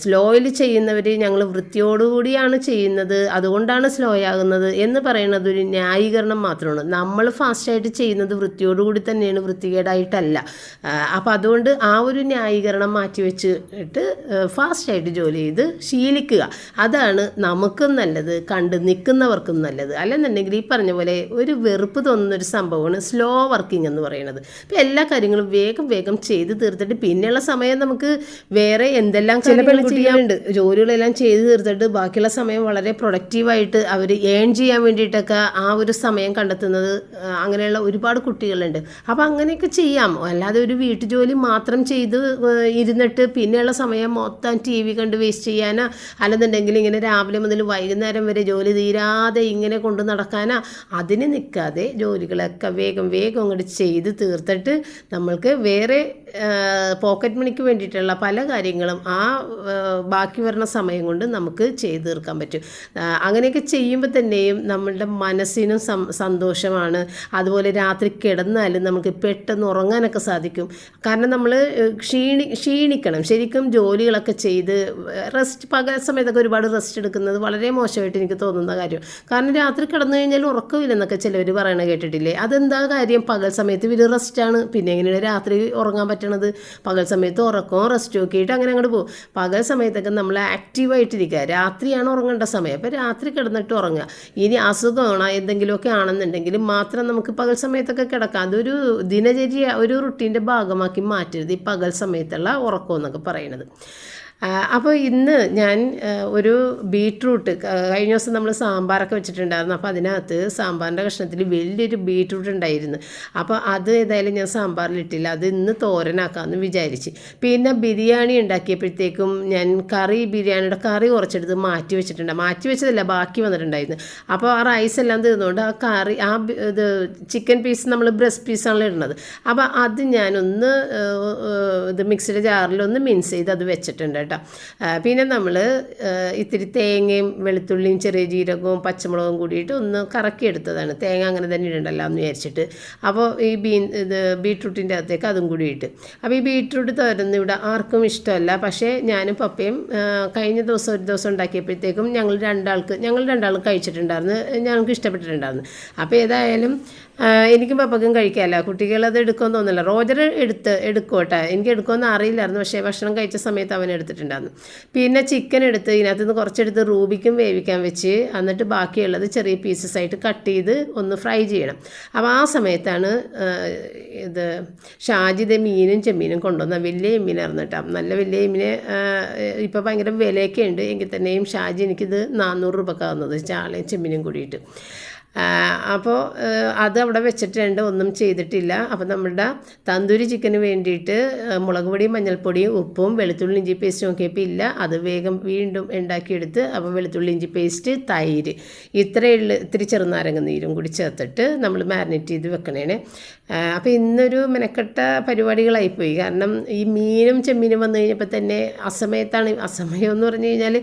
സ്ലോയിൽ ചെയ്യുന്നവർ ഞങ്ങൾ വൃത്തിയോടുകൂടിയാണ് ചെയ്യുന്നത് അതുകൊണ്ടാണ് സ്ലോ ആകുന്നത് എന്ന് പറയുന്നത് ഒരു ന്യായീകരണം മാത്രമാണ്. നമ്മൾ ഫാസ്റ്റായിട്ട് ചെയ്യുന്നത് വൃത്തിയോടുകൂടി തന്നെയാണ് വൃത്തികേടായിട്ടല്ല. അപ്പോൾ അതുകൊണ്ട് ആ ഒരു ന്യായീകരണം മാറ്റി വെച്ചിട്ട് ഫാസ്റ്റായിട്ട് ജോലി ചെയ്ത് ശീലിക്കുക. അതാണ് നമുക്കും നല്ലത് കണ്ട് നിൽക്കുന്നവർക്കും നല്ലത്. അല്ലെന്നുണ്ടെങ്കിൽ ഈ പറഞ്ഞ പോലെ ഒരു വെറുപ്പ് തോന്നുന്ന ഒരു സംഭവമാണ് സ്ലോ വർക്കിംഗ് എന്ന് പറയുന്നത്. അപ്പോൾ എല്ലാ കാര്യങ്ങളും വേഗം വേഗം ചെയ്ത് തീർത്തിട്ട് പിന്നെയുള്ള സമയം നമുക്ക് വേറെ എന്തെല്ലാം ചില പെൺകുട്ടികളുണ്ട്. ജോലികളെല്ലാം ചെയ്ത് തീർത്തിട്ട് ബാക്കിയുള്ള സമയം വളരെ പ്രൊഡക്റ്റീവായിട്ട് അവർ ഏൺ ചെയ്യാൻ വേണ്ടിയിട്ടൊക്കെ ആ ഒരു സമയം കണ്ടെത്തുന്നത് അങ്ങനെയുള്ള ഒരുപാട് കുട്ടികളുണ്ട്. അപ്പോൾ അങ്ങനെയൊക്കെ ചെയ്യാം. അല്ലാതെ ഒരു വീട്ടുജോലി മാത്രം ചെയ്ത് ഇരുന്നിട്ട് പിന്നെയുള്ള സമയം മൊത്തം ടി വി കണ്ട് വേസ്റ്റ് ചെയ്യാനാ അല്ലെന്നുണ്ടെങ്കിൽ ഇങ്ങനെ രാവിലെ മുതൽ വൈകുന്നേരം വരെ ജോലി തീരാതെ ഇങ്ങനെ കൊണ്ട് നടക്കാനാ അതിന് നിൽക്കാതെ ജോലികളൊക്കെ വേഗം വേഗം അങ്ങോട്ട് ചെയ്ത് തീർത്തിട്ട് നമ്മൾക്ക് വേറെ പോക്കറ്റ് മണിക്ക് വേണ്ടിയിട്ടുള്ള പല കാര്യങ്ങളും ആ ബാക്കി വരുന്ന സമയം കൊണ്ട് നമുക്ക് ചെയ്തു തീർക്കാൻ പറ്റും. അങ്ങനെയൊക്കെ ചെയ്യുമ്പോൾ തന്നെയും നമ്മളുടെ മനസ്സിനും സന്തോഷമാണ്. അതുപോലെ രാത്രി കിടന്നാലും നമുക്ക് പെട്ടെന്ന് ഉറങ്ങാനൊക്കെ സാധിക്കും. കാരണം നമ്മൾ ക്ഷീണി ക്ഷീണിക്കണം. ശരിക്കും ജോലികളൊക്കെ ചെയ്ത് റെസ്റ്റ് പകൽ സമയത്തൊക്കെ ഒരുപാട് റെസ്റ്റ് എടുക്കുന്നത് വളരെ മോശമായിട്ട് എനിക്ക് തോന്നുന്ന കാര്യം. കാരണം രാത്രി കിടന്നു കഴിഞ്ഞാൽ ഉറക്കമില്ലെന്നൊക്കെ ചിലവർ പറയണ കേട്ടിട്ടില്ലേ? അതെന്താ കാര്യം? പകൽ സമയത്ത് ഇവർ റെസ്റ്റാണ്. പിന്നെ എങ്ങനെയാണ് രാത്രി ഉറങ്ങാൻ പറ്റണത്. പകൽ സമയത്ത് ഉറക്കവും റെസ്റ്റും ഒക്കെ ആയിട്ട് അങ്ങനെ അങ്ങോട്ട് പോകും. പകൽ സമയത്തൊക്കെ നമ്മൾ ആക്റ്റീവായിട്ടിരിക്കുക രാത്രിയാണ് ഉറങ്ങേണ്ട സമയം. അപ്പോൾ രാത്രി കിടന്നിട്ട് ഉറങ്ങുക. ഇനി അസുഖമാണ് എന്തെങ്കിലുമൊക്കെ ആണെന്നുണ്ടെങ്കിൽ മാത്രം നമുക്ക് പകൽ സമയത്തൊക്കെ കിടക്കാം. അതൊരു ദിനചര്യ ഒരു റുട്ടീന്റെ ഭാഗമാക്കി മാറ്റരുത് ഈ പകൽ സമയത്തുള്ള ഉറക്കം എന്നൊക്കെ പറയുന്നത് അപ്പോൾ ഇന്ന് ഞാൻ ഒരു ബീട്രൂട്ട് കഴിഞ്ഞ ദിവസം നമ്മൾ സാമ്പാറൊക്കെ വെച്ചിട്ടുണ്ടായിരുന്നു. അപ്പോൾ അതിനകത്ത് സാമ്പാറിന്റെ കഷ്ണത്തിൽ വലിയൊരു ബീട്രൂട്ട് ഉണ്ടായിരുന്നു. അപ്പോൾ അത് ഏതായാലും ഞാൻ സാമ്പാറിലിട്ടില്ല അത് ഇന്ന് തോരനാക്കാമെന്ന് വിചാരിച്ച്. പിന്നെ ബിരിയാണി ഉണ്ടാക്കിയപ്പോഴത്തേക്കും ഞാൻ കറി ബിരിയാണിയുടെ കറി കുറച്ചെടുത്ത് മാറ്റി വെച്ചിട്ടുണ്ട്. മാറ്റി വെച്ചതല്ല ബാക്കി വന്നിട്ടുണ്ടായിരുന്നു. അപ്പോൾ ആ റൈസ് എല്ലാം തീർന്നുകൊണ്ട് ആ കറി ആ ഇത് ചിക്കൻ പീസ് നമ്മൾ ബ്രസ്റ്റ് പീസാണല്ലോ ഇടുന്നത്. അപ്പോൾ അത് ഞാനൊന്ന് ഇത് മിക്സിയുടെ ജാറിലൊന്ന് മിൻസ് ചെയ്ത് അത് വെച്ചിട്ടുണ്ട് കേട്ടോ. പിന്നെ നമ്മൾ ഇത്തിരി തേങ്ങയും വെളുത്തുള്ളിയും ചെറിയ ജീരകവും പച്ചമുളകും കൂടിയിട്ട് ഒന്ന് കറക്കിയെടുത്തതാണ്. തേങ്ങ അങ്ങനെ തന്നെ ഇടണ്ടല്ലോ എന്ന് വിചാരിച്ചിട്ട്. അപ്പോൾ ഈ ബീൻ ഇത് ബീട്രൂട്ടിന്റെ അകത്തേക്ക് അതും കൂടി ഇട്ട്. അപ്പോൾ ഈ ബീട്രൂട്ട് തോരന്ന് ഇവിടെ ആർക്കും ഇഷ്ടമല്ല. പക്ഷേ ഞാനും പപ്പയും കഴിഞ്ഞ ദിവസം ഒരു ദിവസം ഉണ്ടാക്കിയപ്പോഴത്തേക്കും ഞങ്ങൾ രണ്ടാൾക്ക് ഞങ്ങൾ രണ്ടാളും കഴിച്ചിട്ടുണ്ടായിരുന്നു. ഞങ്ങൾക്ക് ഇഷ്ടപ്പെട്ടിട്ടുണ്ടായിരുന്നു. അപ്പോൾ ഏതായാലും എനിക്കും പപ്പക്കും കഴിക്കാമല്ല കുട്ടികളത് എടുക്കുമെന്ന് തോന്നില്ല റോജർ എടുത്ത് എടുക്കോട്ടെ എനിക്ക് എടുക്കുമെന്ന് അറിയില്ലായിരുന്നു. പക്ഷേ ഭക്ഷണം കഴിച്ച സമയത്ത് അവൻ എടുത്തിട്ടുണ്ടായിരുന്നു. പിന്നെ ചിക്കൻ എടുത്ത് ഇതിനകത്ത് നിന്ന് കുറച്ചെടുത്ത് റൂബിക്കും വേവിക്കാൻ വെച്ച് എന്നിട്ട് ബാക്കിയുള്ളത് ചെറിയ പീസസ് ആയിട്ട് കട്ട് ചെയ്ത് ഒന്ന് ഫ്രൈ ചെയ്യണം. അപ്പോൾ ആ സമയത്താണ് ഇത് ഷാജിദ് മീനും ചെമ്മീനും കൊണ്ടുവന്ന വലിയ ചെമ്മീനായിരുന്നു കേട്ടോ. നല്ല വലിയ ചെമ്മീന് ഇപ്പോൾ ഭയങ്കര വിലയൊക്കെ ഉണ്ട് എങ്കിൽ തന്നെയും ഷാജി എനിക്കിത് നാനൂറ് രൂപക്കാവുന്നത് ചാളയും ചെമ്മീനും കൂടിയിട്ട്. അപ്പോൾ അത് അവിടെ വെച്ചിട്ടുണ്ട് ഒന്നും ചെയ്തിട്ടില്ല. അപ്പോൾ നമ്മുടെ തന്തൂരി ചിക്കന് വേണ്ടിയിട്ട് മുളക് പൊടിയും മഞ്ഞൾപ്പൊടിയും ഉപ്പും വെളുത്തുള്ളി ഇഞ്ചി പേസ്റ്റും നോക്കിയപ്പോൾ ഇല്ല. അത് വേഗം വീണ്ടും ഉണ്ടാക്കിയെടുത്ത് അപ്പോൾ വെളുത്തുള്ളി ഇഞ്ചി പേസ്റ്റ് തൈര്. ഇത്രയുള്ള ഇത്തിരി ചെറുനാരങ്ങ നീരും കൂടി ചേർത്തിട്ട് നമ്മൾ മാരിനേറ്റ് ചെയ്ത് വെക്കണേനെ അപ്പോൾ ഇന്നൊരു മെനക്കെട്ട പരിപാടികളായിപ്പോയി. കാരണം ഈ മീനും ചെമ്മീനും വന്നു കഴിഞ്ഞപ്പോൾ തന്നെ അസമയത്താണ്. അസമയം എന്ന് പറഞ്ഞു കഴിഞ്ഞാൽ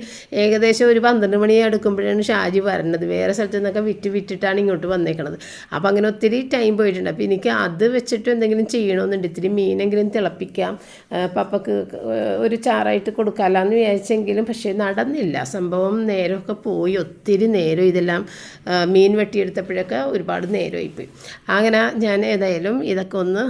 ഏകദേശം ഒരു പന്ത്രണ്ട് മണി എടുക്കുമ്പോഴാണ് ഷാജി വരണത് വേറെ സ്ഥലത്ത് നിന്നൊക്കെ വിറ്റ് വിറ്റിട്ടാണ് ഇങ്ങോട്ട് വന്നേക്കണത്. അപ്പോൾ അങ്ങനെ ഒത്തിരി ടൈം പോയിട്ടുണ്ട്. അപ്പോൾ എനിക്ക് അത് വെച്ചിട്ട് എന്തെങ്കിലും ചെയ്യണമെന്നുണ്ട് ഇത്തിരി മീനെങ്കിലും തിളപ്പിക്കാം. പപ്പക്ക് ഒരു ചാറായിട്ട് കൊടുക്കാമെന്ന് വിചാരിച്ചെങ്കിലും പക്ഷേ നടന്നില്ല. സംഭവം നേരമൊക്കെ പോയി. ഒത്തിരി നേരം ഇതെല്ലാം മീൻ വെട്ടിയെടുത്തപ്പോഴൊക്കെ ഒരുപാട് നേരമായിപ്പോയി. അങ്ങനെ ഞാൻ ഏതായാലും ഇതൊക്കെ ഒന്ന്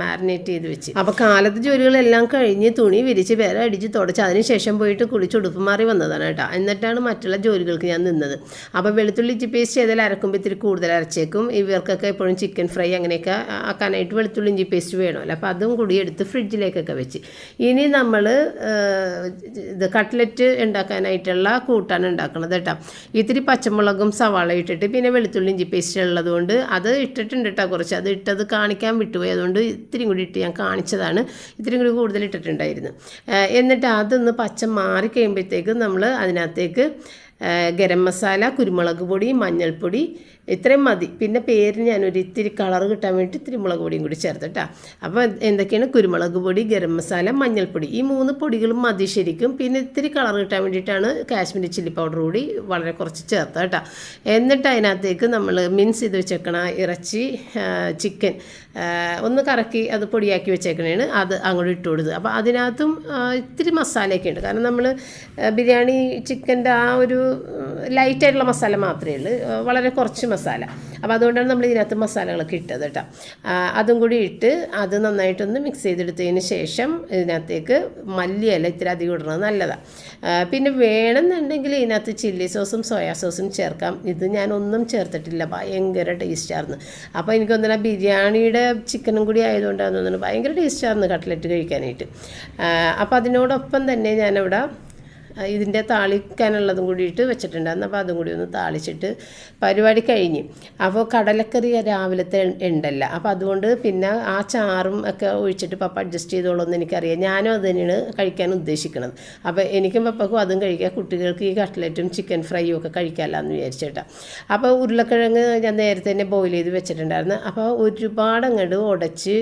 മാരിനേറ്റ് ചെയ്ത് വെച്ച്. അപ്പോൾ കാലത്ത് ജോലികളെല്ലാം കഴിഞ്ഞ് തുണി വിരിച്ച് വേറെ അടിച്ച് തുടച്ച് അതിന് ശേഷം പോയിട്ട് കുളിച്ച് ഉടുപ്പ് മാറി വന്നതാണ് കേട്ടോ. എന്നിട്ടാണ് മറ്റുള്ള ജോലികൾക്ക് ഞാൻ നിന്നത്. അപ്പോൾ വെളുത്തുള്ളി ഇഞ്ചി പേസ്റ്റ് ചെയ്താൽ അരക്കുമ്പോൾ ഇത്തിരി കൂടുതൽ അരച്ചേക്കും. ഇവർക്കൊക്കെ എപ്പോഴും ചിക്കൻ ഫ്രൈ അങ്ങനെയൊക്കെ ആക്കാനായിട്ട് വെളുത്തുള്ളി ഇഞ്ചി പേസ്റ്റ് വേണമല്ലോ. അപ്പോൾ അതും കൂടി എടുത്ത് ഫ്രിഡ്ജിലേക്കൊക്കെ വെച്ച്. ഇനി നമ്മൾ ഇത് കട്ട്ലറ്റ് ഉണ്ടാക്കാനായിട്ടുള്ള കൂട്ടാണ് ഉണ്ടാക്കുന്നത് കേട്ടോ. ഇത്തിരി പച്ചമുളകും സവാള ഇട്ടിട്ട് പിന്നെ വെളുത്തുള്ളി ഇഞ്ചി പേസ്റ്റ് ഉള്ളതുകൊണ്ട് അത് ഇട്ടിട്ടുണ്ട് കേട്ടോ കുറച്ച്. അത് ഇട്ടത് കാണിക്കാൻ വിട്ടുപോയി. അതുകൊണ്ട് ഇത്തിരി കൂടി ഇട്ട് ഞാൻ കാണിച്ചതാണ്. ഇത്തിരി കൂടി കൂടുതൽ ഇട്ടിട്ടുണ്ടായിരുന്നു. എന്നിട്ട് അതൊന്ന് പച്ച മാറി കഴിയുമ്പോഴത്തേക്കും നമ്മൾ അതിനകത്തേക്ക് ഗരം മസാല കുരുമുളക് പൊടി മഞ്ഞൾപ്പൊടി ഇത്രയും മതി. പിന്നെ പേരിന് ഞാനൊരു ഇത്തിരി കളർ കിട്ടാൻ വേണ്ടി ഇത്തിരി മുളക് പൊടിയും കൂടി ചേർത്ത് കേട്ടോ അപ്പോൾ എന്തൊക്കെയാണ്? കുരുമുളക് പൊടി ഗരം മസാല മഞ്ഞൾപ്പൊടി. ഈ മൂന്ന് പൊടികളും മതി ശരിക്കും. പിന്നെ ഇത്തിരി കളർ കിട്ടാൻ വേണ്ടിയിട്ടാണ് കാശ്മീരി ചില്ലി പൗഡർ കൂടി വളരെ കുറച്ച് ചേർത്ത് കേട്ടോ എന്നിട്ട് അതിനകത്തേക്ക് നമ്മൾ മിൻസ് ചെയ്ത് വെച്ചേക്കണ ഇറച്ചി ചിക്കൻ ഒന്ന് കറക്കി അത് പൊടിയാക്കി വെച്ചേക്കണേണ്. അത് അങ്ങോട്ട് ഇട്ട് കൊടുത്തത് അപ്പോൾ അതിനകത്തും ഇത്തിരി മസാലയൊക്കെ ഉണ്ട്. കാരണം നമ്മൾ ബിരിയാണി ചിക്കന്റെ ആ ഒരു ലൈറ്റായിട്ടുള്ള മസാല മാത്രമേ ഉള്ളൂ. വളരെ കുറച്ച് മസാല. അപ്പോൾ അതുകൊണ്ടാണ് നമ്മൾ ഇതിനകത്ത് മസാലകളൊക്കെ ഇട്ടത് കേട്ടോ. അതും കൂടി ഇട്ട് അത് നന്നായിട്ടൊന്ന് മിക്സ് ചെയ്തെടുത്തതിന് ശേഷം ഇതിനകത്തേക്ക് മല്ലിയല്ല ഇത്തിരി അധികം ഇടണത് നല്ലതാണ് പിന്നെ വേണമെന്നുണ്ടെങ്കിൽ ഇതിനകത്ത് ചില്ലി സോസും സോയാ സോസും ചേർക്കാം. ഇത് ഞാനൊന്നും ചേർത്തിട്ടില്ല. ഭയങ്കര ടേസ്റ്റായിരുന്നു അപ്പോൾ എനിക്കൊന്നിനാ ബിരിയാണിയുടെ ചിക്കനും കൂടി ആയതുകൊണ്ടാണ് തോന്നുന്നു. ഭയങ്കര ടേസ്റ്റായിരുന്നു കട്ട്ലറ്റ് കഴിക്കാനായിട്ട്. അപ്പോൾ അതിനോടൊപ്പം തന്നെ ഞാനവിടെ ഇതിന്റെ താളിക്കാനുള്ളതും കൂടിയിട്ട് വെച്ചിട്ടുണ്ടായിരുന്നു അപ്പോൾ അതും കൂടി ഒന്ന് താളിച്ചിട്ട് പരിപാടി കഴിഞ്ഞ്. അപ്പോൾ കടലക്കറി രാവിലത്തെ ഉണ്ടല്ല അപ്പോൾ അതുകൊണ്ട് പിന്നെ ആ ചാറും ഒക്കെ ഒഴിച്ചിട്ട് പപ്പ അഡ്ജസ്റ്റ് ചെയ്തോളൂന്ന് എനിക്കറിയാം. ഞാനും അത് തന്നെയാണ് കഴിക്കാൻ ഉദ്ദേശിക്കുന്നത്. അപ്പോൾ എനിക്കും പപ്പക്കും അതും കഴിക്കാം. കുട്ടികൾക്ക് ഈ കട്ട്ലറ്റും ചിക്കൻ ഫ്രൈയും ഒക്കെ കഴിക്കാമല്ലോ എന്ന് വിചാരിച്ചിട്ടാണ് അപ്പോൾ ഉരുളക്കിഴങ്ങ് ഞാൻ നേരത്തെ തന്നെ ബോയിൽ ചെയ്ത് വെച്ചിട്ടുണ്ടായിരുന്നു. അപ്പോൾ ഒരുപാട് അങ്ങോട്ട് ഉടച്ച്